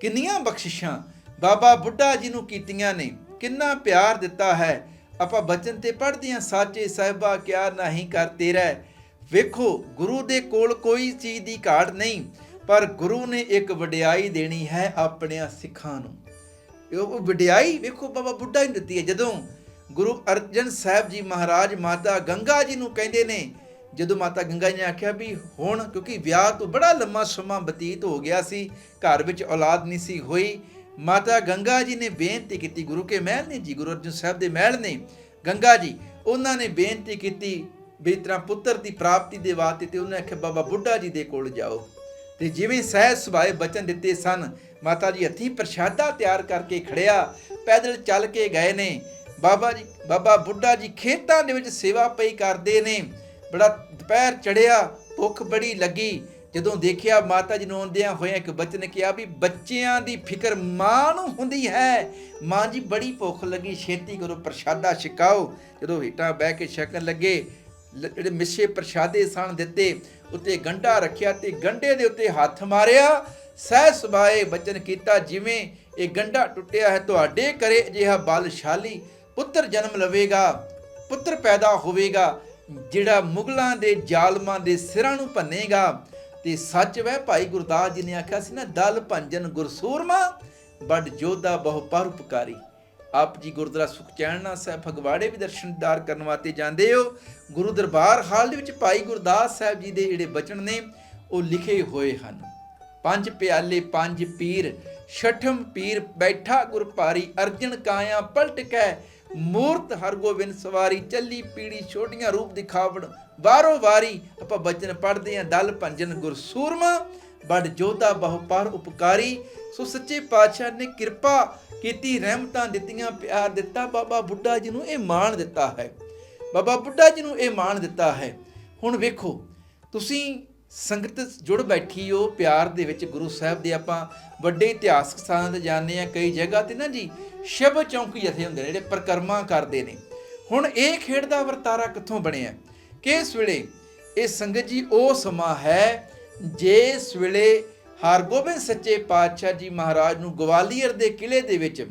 ਕਿੰਨੀਆਂ ਬਖਸ਼ਿਸ਼ਾਂ ਬਾਬਾ ਬੁੱਢਾ ਜੀ ਨੂੰ ਕੀਤੀਆਂ ਨੇ, ਕਿੰਨਾ ਪਿਆਰ ਦਿੱਤਾ ਹੈ। ਆਪਾਂ ਬਚਨ ਤੇ ਪੜ੍ਹਦੇ ਹਾਂ, ਸਾਚੇ ਸਾਹਿਬਾ, ਕਿਆ ਨਹੀਂ ਕਰ ਤੇਰਾ ਵੇਖੋ, ਗੁਰੂ ਦੇ ਕੋਲ ਕੋਈ ਚੀਜ਼ ਦੀ ਘਾਟ ਨਹੀਂ, ਪਰ ਗੁਰੂ ਨੇ ਇੱਕ ਵਡਿਆਈ ਦੇਣੀ ਹੈ ਆਪਣਿਆਂ ਸਿੱਖਾਂ ਨੂੰ। ਉਹ ਵਡਿਆਈ ਵੇਖੋ, ਬਾਬਾ ਬੁੱਢਾ ਹੀ ਦਿੱਤੀ ਹੈ। ਜਦੋਂ ਗੁਰੂ ਅਰਜਨ ਸਾਹਿਬ ਜੀ ਮਹਾਰਾਜ ਮਾਤਾ ਗੰਗਾ ਜੀ ਨੂੰ ਕਹਿੰਦੇ ਨੇ, ਜਦੋਂ ਮਾਤਾ ਗੰਗਾ ਜੀ ਨੇ ਆਖਿਆ ਵੀ ਹੁਣ ਕਿਉਂਕਿ ਵਿਆਹ ਤੋਂ ਬੜਾ ਲੰਮਾ ਸਮਾਂ ਬਤੀਤ ਹੋ ਗਿਆ ਸੀ, ਘਰ ਵਿੱਚ ਔਲਾਦ ਨਹੀਂ ਸੀ ਹੋਈ, ਮਾਤਾ ਗੰਗਾ ਜੀ ਨੇ ਬੇਨਤੀ ਕੀਤੀ ਗੁਰੂ ਕੇ ਮਹਿਲ ਨੇ ਜੀ, ਗੁਰੂ ਅਰਜਨ ਸਾਹਿਬ ਦੇ ਮਹਿਲ ਨੇ। ਗੰਗਾ ਜੀ, ਉਹਨਾਂ ਨੇ ਬੇਨਤੀ ਕੀਤੀ ਵੀ ਇਸ ਤਰ੍ਹਾਂ ਪੁੱਤਰ ਦੀ ਪ੍ਰਾਪਤੀ ਦੇ ਵਾਸਤੇ ਤੇ ਉਹਨੇ ਆਖਿਆ, ਬਾਬਾ ਬੁੱਢਾ ਜੀ ਦੇ ਕੋਲ ਜਾਓ। ਤੇ ਜਿਵੇਂ ਸਹਿਜ ਸੁਭਾਏ ਬਚਨ ਦਿੱਤੇ ਸਨ, ਮਾਤਾ ਜੀ ਹੱਥੀਂ ਪ੍ਰਸ਼ਾਦਾ ਤਿਆਰ ਕਰਕੇ ਖੜਿਆ, ਪੈਦਲ ਚੱਲ ਕੇ ਗਏ ਨੇ। ਬਾਬਾ ਜੀ, ਬਾਬਾ ਬੁੱਢਾ ਜੀ ਖੇਤਾਂ ਦੇ ਵਿੱਚ ਸੇਵਾ ਪਈ ਕਰਦੇ ਨੇ। ਬੜਾ ਦੁਪਹਿਰ ਚੜਿਆ ਭੁੱਖ ਬੜੀ ਲੱਗੀ। ਜਦੋਂ ਦੇਖਿਆ ਮਾਤਾ ਜੀ ਨੂੰ ਆਉਂਦਿਆਂ ਹੋਇਆ ਇੱਕ ਬਚਨ ਕਿਹਾ ਵੀ, ਬੱਚਿਆਂ ਦੀ ਫਿਕਰ ਮਾਂ ਨੂੰ ਹੁੰਦੀ ਹੈ। ਮਾਂ ਜੀ ਬੜੀ ਭੁੱਖ ਲੱਗੀ, ਛੇਤੀ ਕਰੋ ਪ੍ਰਸ਼ਾਦਾ ਛਕਾਓ। ਜਦੋਂ ਹੀਟਾਂ ਬਹਿ ਕੇ ਛਕਣ ਲੱਗੇ ਜਿਹੜੇ ਮਿੱਸੇ ਪ੍ਰਸ਼ਾਦੇ ਸਣ ਦਿੱਤੇ, ਉੱਤੇ ਗੰਢਾ ਰੱਖਿਆ ਤੇ ਗੰਢੇ ਦੇ ਉੱਤੇ ਹੱਥ ਮਾਰਿਆ। ਸਹਿ ਸੁਭਾਏ ਬਚਨ ਕੀਤਾ ਜਿਵੇਂ ਇਹ ਗੰਢਾ ਟੁੱਟਿਆ ਹੈ ਤੁਹਾਡੇ ਕਰੇ ਅਜਿਹਾ ਬਲਸ਼ਾਲੀ ਪੁੱਤਰ ਜਨਮ ਲਵੇਗਾ, ਪੁੱਤਰ ਪੈਦਾ ਹੋਵੇਗਾ, ਜਿਹੜਾ ਮੁਗਲਾਂ ਦੇ ਜ਼ਾਲਮਾਂ ਦੇ ਸਿਰਾਂ ਨੂੰ ਭੰਨੇਗਾ। ਤੇ ਸੱਚ ਵੈ ਭਾਈ ਗੁਰਦਾਸ ਜੀ ਨੇ ਆਖਿਆ ਸੀ ਨਾ, ਦਲ ਭੰਜਨ ਗੁਰਸੂਰਮਾ, ਵੱਡ ਜੋਧਾ ਬਹੁ ਪਰਉਪਕਾਰੀ ਆਪ ਜੀ ਗੁਰਦੁਆਰਾ ਸੁਖਚੈਨਣਾ ਸਾਹਿਬ ਫਗਵਾੜੇ ਵੀ ਦਰਸ਼ਨਦਾਰ ਕਰਨ ਵਾਸਤੇ ਜਾਂਦੇ ਹੋ। ਗੁਰੂ ਦਰਬਾਰ ਹਾਲ ਦੇ ਵਿੱਚ ਭਾਈ ਗੁਰਦਾਸ ਸਾਹਿਬ ਜੀ ਦੇ ਜਿਹੜੇ ਬਚਨ ਨੇ, ਉਹ ਲਿਖੇ ਹੋਏ ਹਨ। ਪੰਜ ਪਿਆਲੇ, ਪੰਜ ਪੀਰ, ਛਠਮ ਪੀਰ ਬੈਠਾ ਗੁਰਪਾਰੀ ਅਰਜਨ ਕਾਇਆ ਪਲਟ ਕੈ, ਮੂਰਤ ਹਰਗੋਬਿੰਦ ਸਵਾਰੀ, ਚੱਲੀ ਪੀੜੀ ਛੋਟੀਆਂ ਰੂਪ ਦਿਖਾਵਣ, ਵਾਰੋ ਵਾਰੀ ਆਪਾਂ ਬਚਨ ਪੜ੍ਹਦੇ ਆਂ ਦਲ ਭੰਜਨ ਗੁਰਸੂਰਮਾ। ਬੜ ਜੋਧਾ ਬਹੁ ਪਰ ਉਪਕਾਰੀ, ਸੋ ਸੱਚੇ ਪਾਤਸ਼ਾਹ ਨੇ ਕਿਰਪਾ ਕੀਤੀ, ਰਹਿਮਤਾਂ ਦਿੱਤੀਆਂ, ਪਿਆਰ ਦਿੱਤਾ, ਬਾਬਾ ਬੁੱਢਾ ਜੀ ਨੂੰ ਇਹ ਮਾਣ ਦਿੱਤਾ ਹੈ। ਬਾਬਾ ਬੁੱਢਾ ਜੀ ਨੂੰ ਇਹ ਮਾਣ ਦਿੱਤਾ ਹੈ। ਹੁਣ ਵੇਖੋ, ਤੁਸੀਂ ਸੰਗਤ ਜੁੜ ਬੈਠੀ ਹੋ, ਪਿਆਰ ਦੇ ਵਿੱਚ ਗੁਰੂ ਸਾਹਿਬ ਦੇ ਆਪਾਂ ਵੱਡੇ ਇਤਿਹਾਸਕ ਸਥਾਨਾਂ ਤੇ ਜਾਂਦੇ ਆ ਕਈ ਜਗ੍ਹਾ ਤੇ ਨਾ ਜੀ, ਸ਼ਿਵ ਚੌਂਕੀ ਜਥੇ ਹੁੰਦੇ ਨੇ, ਜਿਹੜੇ ਪ੍ਰਕਰਮਾ ਕਰਦੇ ਨੇ। ਹੁਣ ਇਹ ਖੇਡ ਦਾ ਵਰਤਾਰਾ ਕਿੱਥੋਂ ਬਣਿਆ? ਕਿਸ ਵੇਲੇ? ਇਹ ਸੰਗਤ ਜੀ, ਉਹ ਸਮਾਂ ਹੈ ਜਿਸ ਵੇਲੇ ਹਰਗੋਬਿੰਦ ਸੱਚੇ ਪਾਤਸ਼ਾਹ ਜੀ ਮਹਾਰਾਜ ਨੂੰ ਗਵਾਲੀਅਰ ਦੇ ਕਿਲੇ ਦੇ ਵਿੱਚ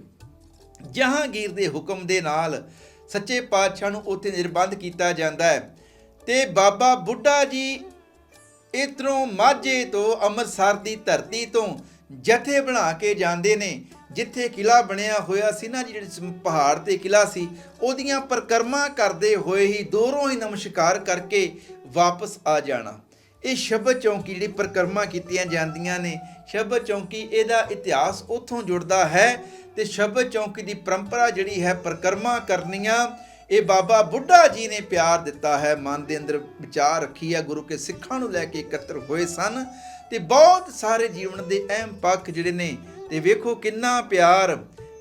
ਜਹਾਂਗੀਰ ਦੇ ਹੁਕਮ ਦੇ ਨਾਲ ਸੱਚੇ ਪਾਤਸ਼ਾਹ ਨੂੰ ਉੱਥੇ ਨਿਰਬੰਧ ਕੀਤਾ ਜਾਂਦਾ ਹੈ ਤੇ ਬਾਬਾ ਬੁੱਢਾ ਜੀ ਇਧਰੋਂ ਮਾਝੇ ਤੋਂ ਅੰਮ੍ਰਿਤਸਰ ਦੀ ਧਰਤੀ ਤੋਂ ਜਥੇ ਬਣਾ ਕੇ ਜਾਂਦੇ ਨੇ, ਜਿੱਥੇ ਕਿਲਾ ਬਣਿਆ ਹੋਇਆ ਸੀ ਨਾ ਜਿਹੜੇ ਸ- ਪਹਾੜ ਤੇ ਕਿਲਾ ਸੀ, ਉਹਦੀਆਂ ਪਰਕਰਮਾ ਕਰਦੇ ਹੋਏ ਹੀ ਦੂਰੋਂ ਹੀ ਨਮਸਕਾਰ ਕਰਕੇ ਵਾਪਸ ਆ ਜਾਣਾ। ਇਹ ਸ਼ਬਦ ਚੌਂਕੀ ਜਿਹੜੀ ਪਰਕਰਮਾ ਕੀਤੀਆਂ ਜਾਂਦੀਆਂ ਨੇ। ਸ਼ਬਦ ਚੌਂਕੀ ਇਹਦਾ ਇਤਿਹਾਸ ਉੱਥੋਂ ਜੁੜਦਾ ਹੈ ਤੇ ਸ਼ਬਦ ਚੌਂਕੀ ਦੀ ਪਰੰਪਰਾ ਜਿਹੜੀ ਹੈ ਪਰਕਰਮਾ ਕਰਨੀਆਂ, ਇਹ ਬਾਬਾ ਬੁੱਢਾ ਜੀ ਨੇ ਪਿਆਰ ਦਿੱਤਾ ਹੈ। ਮਨ ਦੇ ਅੰਦਰ ਵਿਚਾਰ ਰੱਖੀ ਹੈ ਗੁਰੂ ਕੇ ਸਿੱਖਾਂ ਨੂੰ ਲੈ ਕੇ ਇਕੱਤਰ ਹੋਏ ਸਨ ਤੇ ਬਹੁਤ ਸਾਰੇ ਜੀਵਨ ਦੇ ਅਹਿਮ ਪੱਖ ਜਿਹੜੇ ਨੇ, ਤੇ ਵੇਖੋ ਕਿੰਨਾ ਪਿਆਰ।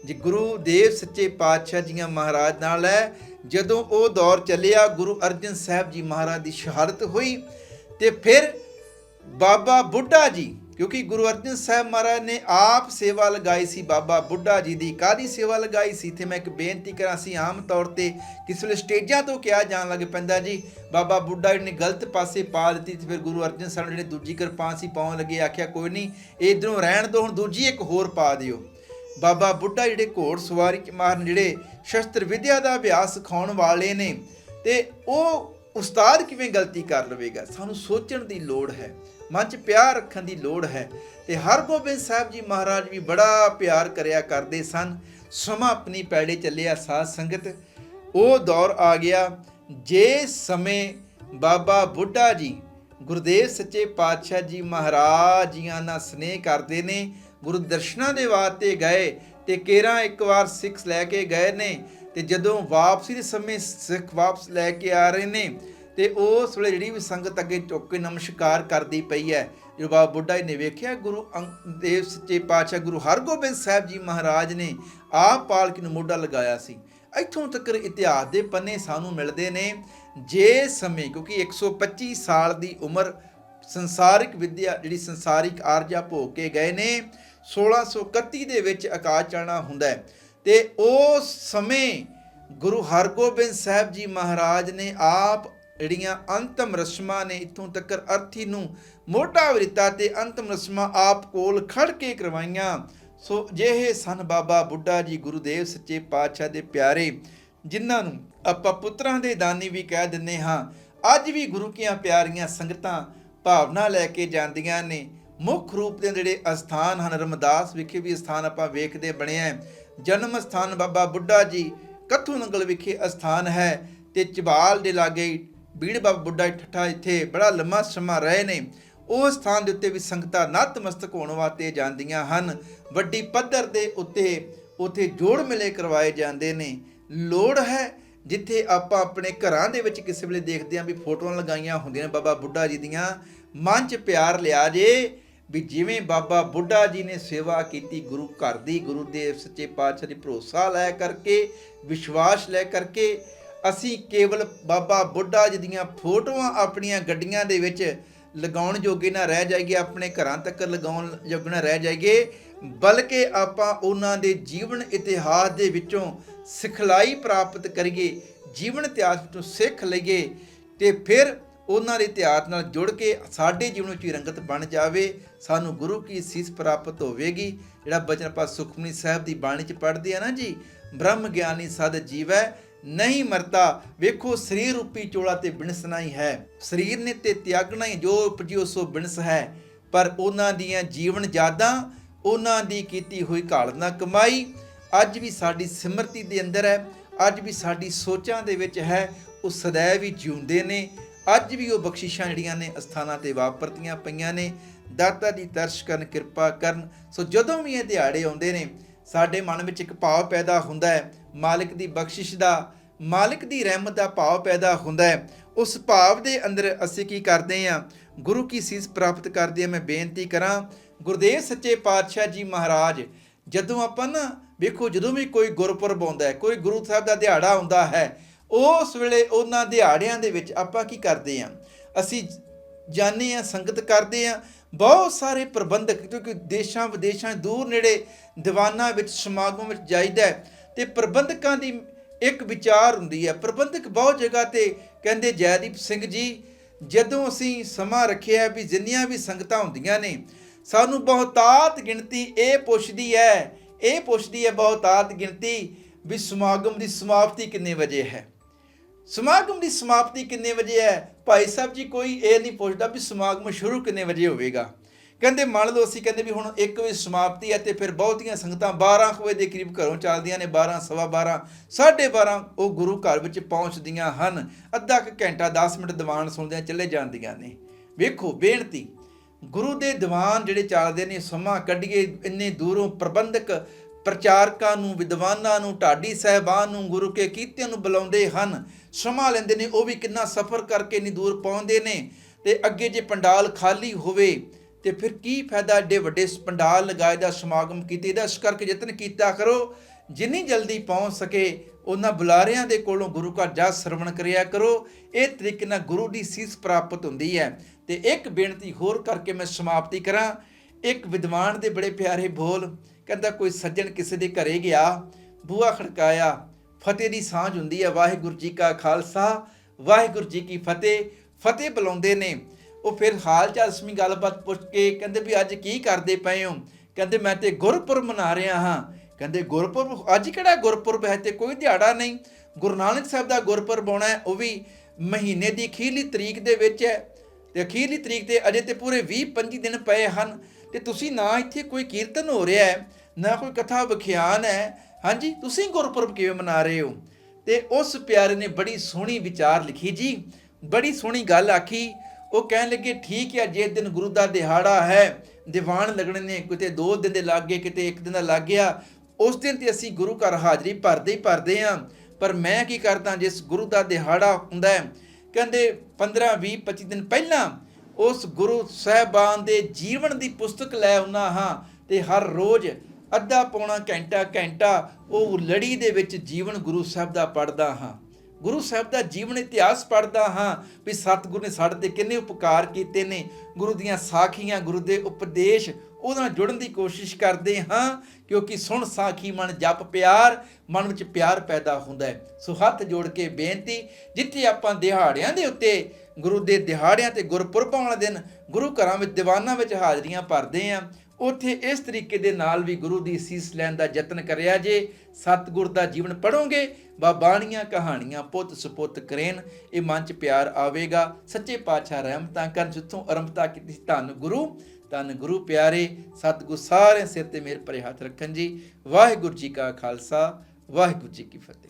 ਜੀ ਗੁਰੂ ਦੇਵ ਸੱਚੇ ਪਾਤਸ਼ਾਹ ਜੀਆਂ ਮਹਾਰਾਜ ਨਾਲ ਹੈ, ਜਦੋਂ ਉਹ ਦੌਰ ਚੱਲਿਆ, ਗੁਰੂ ਅਰਜਨ ਸਾਹਿਬ ਜੀ ਮਹਾਰਾਜ ਦੀ ਸ਼ਹਾਦਤ ਹੋਈ ਤੇ ਫਿਰ ਬਾਬਾ ਬੁੱਢਾ ਜੀ, ਕਿਉਂਕਿ ਗੁਰੂ ਅਰਜਨ ਸਾਹਿਬ ਮਹਾਰਾਜ ਨੇ ਆਪ ਸੇਵਾ ਲਗਾਈ ਸੀ ਬਾਬਾ ਬੁੱਢਾ ਜੀ ਦੀ ਕਾਦੀ ਸੇਵਾ ਲਗਾਈ ਸੀ? ਤੇ ਮੈਂ ਇੱਕ ਬੇਨਤੀ ਕਰਾਂ ਸੀ ਆਮ ਤੌਰ ਤੇ ਕਿਸੇ ਵੇਲੇ ਸਟੇਜਾਂ ਤੋਂ ਕਿਹਾ ਜਾਣ ਲੱਗ ਪੈਂਦਾ ਜੀ, ਬਾਬਾ ਬੁੱਢਾ ਜੀ ਨੇ ਗਲਤ ਪਾਸੇ ਪਾ ਦਿੱਤੀ ਤੇ ਫਿਰ ਗੁਰੂ ਅਰਜਨ ਸਾਹਿਬ ਨੇ ਜਿਹੜੇ ਦੂਜੀ ਕਿਰਪਾਨ ਸੀ ਪਾਉਣ ਲੱਗੇ, ਆਖਿਆ ਕੋਈ ਨਹੀਂ ਇਧਰੋਂ ਰਹਿਣ ਦੋ, ਹੁਣ ਦੂਜੀ ਇੱਕ ਹੋਰ ਪਾ ਦਿਓ। ਬਾਬਾ ਬੁੱਢਾ ਜਿਹੜੇ ਘੋੜ ਸਵਾਰੀ ਮਾਰਨ ਜਿਹੜੇ ਸ਼ਸਤਰ ਵਿਦਿਆ ਦਾ ਅਭਿਆਸ ਸਿਖਾਉਣ ਵਾਲੇ ਨੇ, ਤੇ ਉਹ ਉਸਤਾਦ ਕਿਵੇਂ ਗਲਤੀ ਕਰ ਲਵੇਗਾ? ਸਾਨੂੰ ਸੋਚਣ ਦੀ ਲੋੜ ਹੈ, ਮਨ 'ਚ ਪਿਆਰ ਰੱਖਣ ਦੀ ਲੋੜ ਹੈ ਤੇ ਹਰਗੋਬਿੰਦ ਸਾਹਿਬ ਜੀ ਮਹਾਰਾਜ ਵੀ ਬੜਾ ਪਿਆਰ ਕਰਿਆ ਕਰਦੇ ਸਨ। ਸਮਾਂ ਆਪਣੀ ਪੈੜੇ ਚੱਲਿਆ ਸਾਧ ਸੰਗਤ। ਉਹ ਦੌਰ ਆ ਗਿਆ। ਜੇ ਸਮੇਂ ਬਾਬਾ ਬੁੱਢਾ ਜੀ, ਗੁਰਦੇਵ ਸੱਚੇ ਪਾਤਸ਼ਾਹ ਜੀ ਮਹਾਰਾਜ ਜੀਆਂ ਨਾਲ ਸਨੇਹ ਕਰਦੇ ਨੇ, ਗੁਰੂ ਦਰਸ਼ਨਾਂ ਦੇ ਵਾਸਤੇ ਗਏ ਤੇ ਕੇਰਾ ਇੱਕ ਵਾਰ ਸਿੱਖ ਲੈ ਕੇ ਗਏ ਨੇ ਤੇ ਜਦੋਂ ਵਾਪਸੀ ਦੇ ਸਮੇਂ ਸਿੱਖ ਵਾਪਸ ਲੈ ਕੇ ਆ ਰਹੇ ਨੇ, ਤੇ ਉਸ ਵੇਲੇ ਜਿਹੜੀ ਵੀ ਸੰਗਤ ਅੱਗੇ ਝੁੱਕ ਕੇ ਨਮਸਕਾਰ ਕਰਦੀ ਪਈ ਹੈ, ਜਦੋਂ ਬਾਬਾ ਬੁੱਢਾ ਜੀ ਨੇ ਵੇਖਿਆ, ਗੁਰੂ ਅੰਗ- ਦੇਵ ਸੱਚੇ ਪਾਤਸ਼ਾਹ ਗੁਰੂ ਹਰਗੋਬਿੰਦ ਸਾਹਿਬ ਜੀ ਮਹਾਰਾਜ ਨੇ ਆਪ ਪਾਲਕੀ ਨੂੰ ਮੋਢਾ ਲਗਾਇਆ ਸੀ। ਇੱਥੋਂ ਤੱਕ ਇਤਿਹਾਸ ਦੇ ਪੰਨੇ ਸਾਨੂੰ ਮਿਲਦੇ ਨੇ, ਜੇ ਸਮੇਂ, ਕਿਉਂਕਿ 125 ਸਾਲ ਦੀ ਉਮਰ ਸੰਸਾਰਿਕ ਵਿੱਦਿਆ, ਜਿਹੜੀ ਸੰਸਾਰਿਕ ਆਰਜਾ ਭੋਗ ਕੇ ਗਏ ਨੇ 1631 ਦੇ ਵਿੱਚ ਆਕਾਸ਼ ਚੜ੍ਹਨਾ ਹੁੰਦਾ ਹੈ। ਤੇ ਉਸ ਸਮੇਂ ਗੁਰੂ ਹਰਗੋਬਿੰਦ ਸਾਹਿਬ ਜੀ ਮਹਾਰਾਜ ਨੇ ਆਪ ਜਿਹੜੀਆਂ ਅੰਤਮ ਰਸਮਾਂ ਨੇ ਇਥੋਂ ਤੱਕ ਅਰਥੀ ਨੂੰ ਮੋਟਾ ਵਰਿਤਾ ਤੇ ਅੰਤਮ ਰਸਮਾਂ ਆਪ ਕੋਲ ਖੜ ਕੇ ਕਰਵਾਈਆਂ ਸੋ ਜਿਹੇ ਸਨ ਬਾਬਾ ਬੁੱਢਾ ਜੀ ਗੁਰੂਦੇਵ ਸੱਚੇ ਪਾਤਸ਼ਾਹ ਦੇ ਪਿਆਰੇ, ਜਿਨ੍ਹਾਂ ਨੂੰ ਆਪਾਂ ਪੁੱਤਰਾਂ ਦੇ ਦਾਨੀ ਵੀ ਕਹਿ ਦਿੰਨੇ ਹਾਂ, ਅੱਜ ਵੀ ਗੁਰੂ ਕੀਆਂ ਪਿਆਰੀਆਂ ਸੰਗਤਾਂ ਭਾਵਨਾ ਲੈ ਕੇ ਜਾਂਦੀਆਂ ਨੇ ਮੁੱਖ ਰੂਪ ਦੇ ਜਿਹੜੇ ਅਸਥਾਨ ਹਨ, ਰਮਦਾਸ ਵਿਖੇ ਵੀ ਅਸਥਾਨ ਆਪਾਂ ਵੇਖਦੇ ਬਣਿਆ ਹੈ। ਜਨਮ ਸਥਾਨ ਬਾਬਾ ਬੁੱਢਾ ਜੀ, ਕੱਥੂ ਨੰਗਲ ਵਿਖੇ ਅਸਥਾਨ ਹੈ ਤੇ ਚਬਾਲ ਦੇ ਲਾਗੇ ਬੀੜ ਬਾਬਾ ਬੁੱਢਾ ਠੱਠਾ ਇੱਥੇ ਬੜਾ ਲੰਮਾ ਸਮਾਂ ਰਹੇ ਨੇ। ਉਹ ਸਥਾਨ ਦੇ ਉੱਤੇ ਵੀ ਸੰਗਤਾਂ ਨਤਮਸਤਕ ਹੋਣ ਵਾਸਤੇ ਜਾਂਦੀਆਂ ਹਨ। ਵੱਡੀ ਪੱਧਰ ਦੇ ਉੱਤੇ ਉਥੇ ਜੋੜ ਮਿਲੇ ਕਰਵਾਏ ਜਾਂਦੇ ਨੇ। ਲੋੜ ਹੈ ਜਿੱਥੇ ਆਪਾਂ ਆਪਣੇ ਘਰਾਂ ਦੇ ਵਿੱਚ ਕਿਸੇ ਵੇਲੇ ਦੇਖਦੇ ਆਂ ਵੀ ਫੋਟੋਆਂ ਲਗਾਈਆਂ ਹੁੰਦੀਆਂ ਨੇ ਬਾਬਾ ਬੁੱਢਾ ਜੀ ਦੀਆਂ। ਮਨ 'ਚ ਪਿਆਰ ਲਿਆ ਜੇ ਵੀ ਜਿਵੇਂ ਬਾਬਾ ਬੁੱਢਾ ਜੀ ਨੇ ਸੇਵਾ ਕੀਤੀ ਗੁਰੂ ਘਰ ਦੀ, ਗੁਰੂ ਦੇਵ ਸੱਚੇ ਪਾਤਸ਼ਾਹ ਦੀ ਭਰੋਸਾ ਲੈ ਕਰਕੇ, ਵਿਸ਼ਵਾਸ ਲੈ ਕਰਕੇ, ਅਸੀਂ ਕੇਵਲ ਬਾਬਾ ਬੁੱਢਾ ਜੀ ਦੀਆਂ ਫੋਟੋਆਂ ਆਪਣੀਆਂ ਗੱਡੀਆਂ ਦੇ ਵਿੱਚ ਲਗਾਉਣ ਜੋਗੇ ਨਾ ਰਹਿ ਜਾਈਏ, ਆਪਣੇ ਘਰਾਂ ਤੱਕ ਲਗਾਉਣ ਜੋਗੇ ਨਾ ਰਹਿ ਜਾਈਏ, ਬਲਕਿ ਆਪਾਂ ਉਹਨਾਂ ਦੇ ਜੀਵਨ ਇਤਿਹਾਸ ਦੇ ਵਿੱਚੋਂ ਸਿਖਲਾਈ ਪ੍ਰਾਪਤ ਕਰੀਏ, ਜੀਵਨ ਇਤਿਹਾਸ ਵਿੱਚੋਂ ਸਿੱਖ ਲਈਏ ਤੇ ਫਿਰ ਉਹਨਾਂ ਦੇ ਇਤਿਹਾਸ ਨਾਲ ਜੁੜ ਕੇ ਸਾਡੇ ਜੀਵਨ ਵਿੱਚ ਵੀ ਰੰਗਤ ਬਣ ਜਾਵੇ, ਸਾਨੂੰ ਗੁਰੂ ਕੀ ਸੀਸ ਪ੍ਰਾਪਤ ਹੋਵੇਗੀ। ਜਿਹੜਾ ਬਚਨ ਆਪਾਂ ਸੁਖਮਨੀ ਸਾਹਿਬ ਦੀ ਬਾਣੀ ਚ ਪੜ੍ਹਦੇ ਆ ਨਾ ਜੀ, ਬ੍ਰਹਮ ਗਿਆਨੀ ਸਦ ਜੀਵੈ, ਨਹੀਂ ਮਰਦਾ ਵੇਖੋ ਸਰੀਰ ਰੂਪੀ ਚੋਲਾ ਤੇ ਬਿਨਸਣਾ ਹੀ ਹੈ। ਸਰੀਰ ਨੇ ਤੇ ਤਿਆਗਣਾ ਹੀ ਜੋ ਉਪਜਿਓ ਸੋ ਬਿਨਸ ਹੈ। ਪਰ ਉਹਨਾਂ ਦੀਆਂ ਜੀਵਨ ਯਾਦਾਂ, ਉਹਨਾਂ ਦੀ ਕੀਤੀ ਹੋਈ ਘਾਲ ਕਮਾਈ, ਅੱਜ ਵੀ ਸਾਡੀ ਸਿਮਰਤੀ ਦੇ ਅੰਦਰ ਹੈ, ਅੱਜ ਵੀ ਸਾਡੀ ਸੋਚਾਂ ਦੇ ਵਿੱਚ ਹੈ, ਉਹ ਸदैव ਵੀ ਜਿਉਂਦੇ ਨੇ। ਅੱਜ ਵੀ ਉਹ ਬਖਸ਼ਿਸ਼ਾਂ ਜਿਹੜੀਆਂ ਨੇ ਅਸਥਾਨਾਂ ਤੇ ਵਾਪਰਤੀਆਂ ਪਈਆਂ ਨੇ। ਦਾਤਾ ਦੀ ਦਰਸ਼ ਕਰਨ, ਕਿਰਪਾ ਕਰਨ। ਸੋ ਜਦੋਂ ਵੀ ਇਹ ਦਿਹਾੜੇ ਆਉਂਦੇ ਨੇ, ਸਾਡੇ ਮਨ ਵਿੱਚ ਇੱਕ ਭਾਵ ਪੈਦਾ ਹੁੰਦਾ ਹੈ। ਮਾਲਿਕ ਦੀ ਬਖਸ਼ਿਸ਼ ਦਾ, ਮਾਲਕ ਦੀ ਰਹਿਮਤ ਦਾ ਭਾਵ ਪੈਦਾ ਹੁੰਦਾ ਹੈ। ਉਸ ਭਾਵ ਦੇ ਅੰਦਰ ਅਸੀਂ ਕੀ ਕਰਦੇ ਹਾਂ? ਗੁਰੂ ਕੀ ਸੀਸ ਪ੍ਰਾਪਤ ਕਰਦੇ ਹਾਂ? ਮੈਂ ਬੇਨਤੀ ਕਰਾਂ, ਗੁਰਦੇਵ ਸੱਚੇ ਪਾਤਸ਼ਾਹ ਜੀ ਮਹਾਰਾਜ, ਜਦੋਂ ਆਪਾਂ ਨਾ ਵੇਖੋ, ਜਦੋਂ ਵੀ ਕੋਈ ਗੁਰਪੁਰਬ ਆਉਂਦਾ ਹੈ, ਕੋਈ ਗੁਰੂ ਸਾਹਿਬ ਦਾ ਦਿਹਾੜਾ ਆਉਂਦਾ ਹੈ ਉਸ ਵੇਲੇ ਉਹਨਾਂ ਦਿਹਾੜਿਆਂ ਦੇ ਵਿੱਚ ਆਪਾਂ ਕੀ ਕਰਦੇ ਹਾਂ? ਅਸੀਂ ਜਾਣੇ ਆ ਸੰਗਤ ਕਰਦੇ ਆ ਬਹੁਤ ਸਾਰੇ ਪ੍ਰਬੰਧਕ, ਕਿਉਂਕਿ ਦੇਸ਼ਾਂ ਵਿਦੇਸ਼ਾਂ ਦੂਰ ਨੇੜੇ ਦੀਵਾਨਾਂ ਵਿੱਚ, ਸਮਾਗਮ ਵਿੱਚ ਜਾਈਦਾ ਹੈ, ਤੇ ਪ੍ਰਬੰਧਕਾਂ ਦੀ ਇੱਕ ਵਿਚਾਰ ਹੁੰਦੀ ਹੈ। ਪ੍ਰਬੰਧਕ ਬਹੁਤ ਜਗ੍ਹਾ ਤੇ ਕਹਿੰਦੇ, ਜੈਦੀਪ ਸਿੰਘ ਜੀ, ਜਦੋਂ ਅਸੀਂ ਸਮਾਂ ਰੱਖਿਆ ਵੀ ਜਿੰਨੀਆਂ ਵੀ ਸੰਗਤਾਂ ਹੁੰਦੀਆਂ ਨੇ, ਸਾਨੂੰ ਬਹੁਤਾਤ ਗਿਣਤੀ ਇਹ ਪੁੱਛਦੀ ਹੈ, ਇਹ ਪੁੱਛਦੀ ਹੈ ਬਹੁਤਾਤ ਗਿਣਤੀ ਵੀ ਸਮਾਗਮ ਦੀ ਸਮਾਪਤੀ ਕਿੰਨੇ ਵਜੇ ਹੈ? ਸਮਾਗਮ ਦੀ ਸਮਾਪਤੀ ਕਿੰਨੇ ਵਜੇ ਹੈ? ਭਾਈ ਸਾਹਿਬ ਜੀ, ਕੋਈ ਇਹ ਨਹੀਂ ਪੁੱਛਦਾ ਵੀ ਸਮਾਗਮ ਸ਼ੁਰੂ ਕਿੰਨੇ ਵਜੇ ਹੋਵੇਗਾ। ਕਹਿੰਦੇ, ਮੰਨ ਲਓ ਅਸੀਂ ਕਹਿੰਦੇ ਵੀ ਹੁਣ 1 ਵਜੇ ਸਮਾਪਤੀ ਹੈ ਤੇ ਫਿਰ ਬਹੁਤੀਆਂ ਸੰਗਤਾਂ 12 ਕੁ ਵਜੇ ਦੇ ਕਰੀਬ ਘਰੋਂ ਚੱਲਦੀਆਂ ਨੇ 12 ਸਵਾ 12 12:30 ਉਹ ਗੁਰੂ ਘਰ ਵਿੱਚ ਪਹੁੰਚਦੀਆਂ ਹਨ। ਅੱਧਾ ਕੁ ਘੰਟਾ 10 ਮਿੰਟ ਦੀਵਾਨ ਸੁਣਦਿਆਂ ਚੱਲੇ ਜਾਂਦੀਆਂ ਨੇ। ਵੇਖੋ, ਬੇਨਤੀ, ਗੁਰੂ ਦੇ ਦੀਵਾਨ ਜਿਹੜੇ ਚੱਲਦੇ ਨੇ, ਸਮਾਂ ਕੱਢੀਏ, ਇੰਨੇ ਦੂਰੋਂ ਪ੍ਰਬੰਧਕ ਪ੍ਰਚਾਰਕਾਂ ਨੂੰ, ਵਿਦਵਾਨਾਂ ਨੂੰ, ਢਾਡੀ ਸਹਿਬਾਨ ਨੂੰ, ਗੁਰੂ ਕੇ ਕੀਤਿਆਂ ਨੂੰ ਬੁਲਾਉਂਦੇ ਹਨ। ਸਮਾਂ ਲੈਂਦੇ ਨੇ, ਉਹ ਵੀ ਕਿੰਨਾ ਸਫ਼ਰ ਕਰਕੇ ਇੰਨੀ ਦੂਰ ਪਹੁੰਚਦੇ ਨੇ। ਤੇ ਅੱਗੇ ਜੇ ਪੰਡਾਲ ਖਾਲੀ ਹੋਵੇ, ਤੇ ਫਿਰ ਕੀ ਫਾਇਦਾ ਏਡੇ ਵੱਡੇ ਪੰਡਾਲ ਲਗਾਏ ਦਾ ਸਮਾਗਮ ਕੀਤੇ ਦਾ? ਇਸ ਕਰਕੇ ਯਤਨ ਕੀਤਾ ਕਰੋ, ਜਿੰਨੀ ਜਲਦੀ ਪਹੁੰਚ ਸਕੇ, ਉਹਨਾਂ ਬੁਲਾਰਿਆਂ ਦੇ ਕੋਲੋਂ ਗੁਰੂ ਘਰ ਜਾ ਸਰਵਣ ਕਰਿਆ ਕਰੋ। ਇਹ ਤਰੀਕੇ ਨਾਲ ਗੁਰੂ ਦੀ ਸੀਸ ਪ੍ਰਾਪਤ ਹੁੰਦੀ ਹੈ। ਤੇ ਇੱਕ ਬੇਨਤੀ ਹੋਰ ਕਰਕੇ ਮੈਂ ਸਮਾਪਤੀ ਕਰਾਂ। ਇੱਕ ਵਿਦਵਾਨ ਦੇ ਬੜੇ ਪਿਆਰੇ ਬੋਲ ਕਹਿੰਦਾ ਕੋਈ ਸੱਜਣ ਕਿਸੇ ਦੇ ਘਰੇ ਗਿਆ, ਬੂਹਾ ਖੜਕਾਇਆ, ਫਤਿਹ ਦੀ ਸਾਂਝ ਹੁੰਦੀ ਹੈ ਵਾਹਿਗੁਰੂ ਜੀ ਕਾ ਖਾਲਸਾ, ਵਾਹਿਗੁਰੂ ਜੀ ਕੀ ਫਤਿਹ ਫਤਿਹ ਬੁਲਾਉਂਦੇ ਨੇ। ਉਹ ਫਿਰ ਹਾਲ ਚਾਲ ਸਮੀ ਗੱਲਬਾਤ ਪੁੱਛ ਕੇ ਕਹਿੰਦੇ ਵੀ ਅੱਜ ਕੀ ਕਰਦੇ ਪਏ ਹੋ? ਕਹਿੰਦੇ ਮੈਂ ਤੇ ਗੁਰਪੁਰਬ ਮਨਾ ਰਿਹਾ ਹਾਂ। ਕਹਿੰਦੇ ਗੁਰਪੁਰਬ, ਅੱਜ ਕਿਹੜਾ ਗੁਰਪੁਰਬ ਹੈ? ਤੇ ਕੋਈ ਦਿਹਾੜਾ ਨਹੀਂ। ਗੁਰੂ ਨਾਨਕ ਸਾਹਿਬ ਦਾ ਗੁਰਪੁਰਬ ਆਉਣਾ ਹੈ, ਉਹ ਵੀ ਮਹੀਨੇ ਦੀ ਅਖੀਰਲੀ ਤਰੀਕ ਦੇ ਵਿੱਚ ਹੈ। ਤੇ ਅਖੀਰਲੀ ਤਰੀਕ ਤੇ ਅਜੇ ਤੇ ਪੂਰੇ 20 25 ਦਿਨ ਪਏ ਹਨ। ਤੇ ਤੁਸੀਂ ਨਾ ਇੱਥੇ ਕੋਈ ਕੀਰਤਨ ਹੋ ਰਿਹਾ ਹੈ। ਨਾ ਕੋਈ ਕਥਾ ਵਿਖਿਆਨ ਹੈ? ਹਾਂਜੀ, ਤੁਸੀਂ ਗੁਰਪੁਰਬ ਕਿਵੇਂ ਮਨਾ ਰਹੇ ਹੋ? ਤੇ ਉਸ ਪਿਆਰੇ ਨੇ ਬੜੀ ਸੋਹਣੀ ਵਿਚਾਰ ਲਿਖੀ ਜੀ। ਬੜੀ ਸੋਹਣੀ ਗੱਲ ਆਖੀ। ਉਹ ਕਹਿਣ ਲੱਗੇ, ਠੀਕ ਹੈ, ਜੇ ਦਿਨ ਗੁਰੂ ਦਾ ਦਿਹਾੜਾ ਹੈ, ਦੀਵਾਨ ਲੱਗਣੇ ਨੇ, ਕਿਤੇ ਦੋ ਦਿਨ ਦੇ ਲੱਗ ਗਏ ਕਿਤੇ ਇੱਕ ਦਿਨ ਦਾ ਲੱਗ ਗਿਆ, ਉਸ ਦਿਨ ਤੇ ਅਸੀਂ ਗੁਰੂ ਘਰ ਹਾਜ਼ਰੀ ਭਰਦੇ ਹੀ ਭਰਦੇ ਹਾਂ। ਪਰ ਮੈਂ ਕੀ ਕਰਦਾ, ਜਿਸ ਗੁਰੂ ਦਾ ਦਿਹਾੜਾ ਹੁੰਦਾ ਹੈ? ਕਹਿੰਦੇ 15 20 25 ਦਿਨ ਪਹਿਲਾਂ ਉਸ ਗੁਰੂ ਸਾਹਿਬਾਨ ਦੇ ਜੀਵਨ ਦੀ ਪੁਸਤਕ ਲੈ ਆਉਣਾ ਹਾਂ ਤੇ ਹਰ ਰੋਜ਼ ਅੱਧਾ ਪੌਣਾ ਘੰਟਾ ਘੰਟਾ ਉਹ ਲੜੀ ਦੇ ਵਿੱਚ ਜੀਵਨ ਗੁਰੂ ਸਾਹਿਬ ਦਾ ਪੜਦਾ ਹਾਂ। ਗੁਰੂ ਸਾਹਿਬ ਦਾ ਜੀਵਨ ਇਤਿਹਾਸ ਪੜਦਾ ਹਾਂ ਵੀ ਸਤਿਗੁਰੂ ਨੇ ਸਾਡੇ ਤੇ ਕਿੰਨੇ ਉਪਕਾਰ ਕੀਤੇ ਨੇ। ਗੁਰੂ ਦੀਆਂ ਸਾਖੀਆਂ, ਗੁਰੂ ਦੇ ਉਪਦੇਸ਼, ਉਹਦੇ ਨਾਲ ਜੁੜਨ ਦੀ ਕੋਸ਼ਿਸ਼ ਕਰਦੇ ਹਾਂ ਕਿਉਂਕਿ ਸੁਣ ਸਾਖੀ ਮਨ ਜਪ ਪਿਆਰ, ਮਨ ਵਿੱਚ ਪਿਆਰ ਪੈਦਾ ਹੁੰਦਾ ਹੈ। ਸੋ ਹੱਥ ਜੋੜ ਕੇ ਬੇਨਤੀ, ਜਿੱਥੇ ਆਪਾਂ ਦਿਹਾੜਿਆਂ ਦੇ ਉੱਤੇ, ਗੁਰੂ ਦੇ ਦਿਹਾੜਿਆਂ ਤੇ ਗੁਰਪੁਰਬਾਂ ਵਾਲੇ ਦਿਨ ਗੁਰੂ ਘਰਾਂ ਵਿੱਚ, ਦੀਵਾਨਾਂ ਵਿੱਚ ਹਾਜ਼ਰੀਆਂ ਭਰਦੇ ਆ ਉੱਥੇ ਇਸ ਤਰੀਕੇ ਦੇ ਨਾਲ ਵੀ ਗੁਰੂ ਦੀ ਸੀਸ ਲੈਣ ਦਾ ਯਤਨ ਕਰਿਆ ਜੇ ਸਤਿਗੁਰ ਦਾ ਜੀਵਨ ਪੜੋਗੇ ਬਾਬਾਣੀਆਂ ਕਹਾਣੀਆਂ ਪੁੱਤ ਸੁਪੁੱਤ ਕਰੇਨ ਇਹ ਮਨ ਚ ਪਿਆਰ ਆਵੇਗਾ। ਸੱਚੇ ਪਾਤਸ਼ਾਹ ਰਹਿਮਤਾਂ ਕਰਨ ਜਿੱਥੋਂ ਆਰੰਭਤਾ ਕੀਤੀ ਸੀ, ਧੰਨ ਗੁਰੂ ਧੰਨ ਗੁਰੂ ਪਿਆਰੇ ਸਤਿਗੁਰ ਸਾਰੇ ਸਿਰ ਤੇ ਮੇਰੇ ਪਰੇ ਹੱਥ ਰੱਖਣ ਜੀ। ਵਾਹਿਗੁਰੂ ਜੀ ਕਾ ਖਾਲਸਾ ਵਾਹਿਗੁਰੂ ਜੀ ਕੀ ਫਤਿਹ।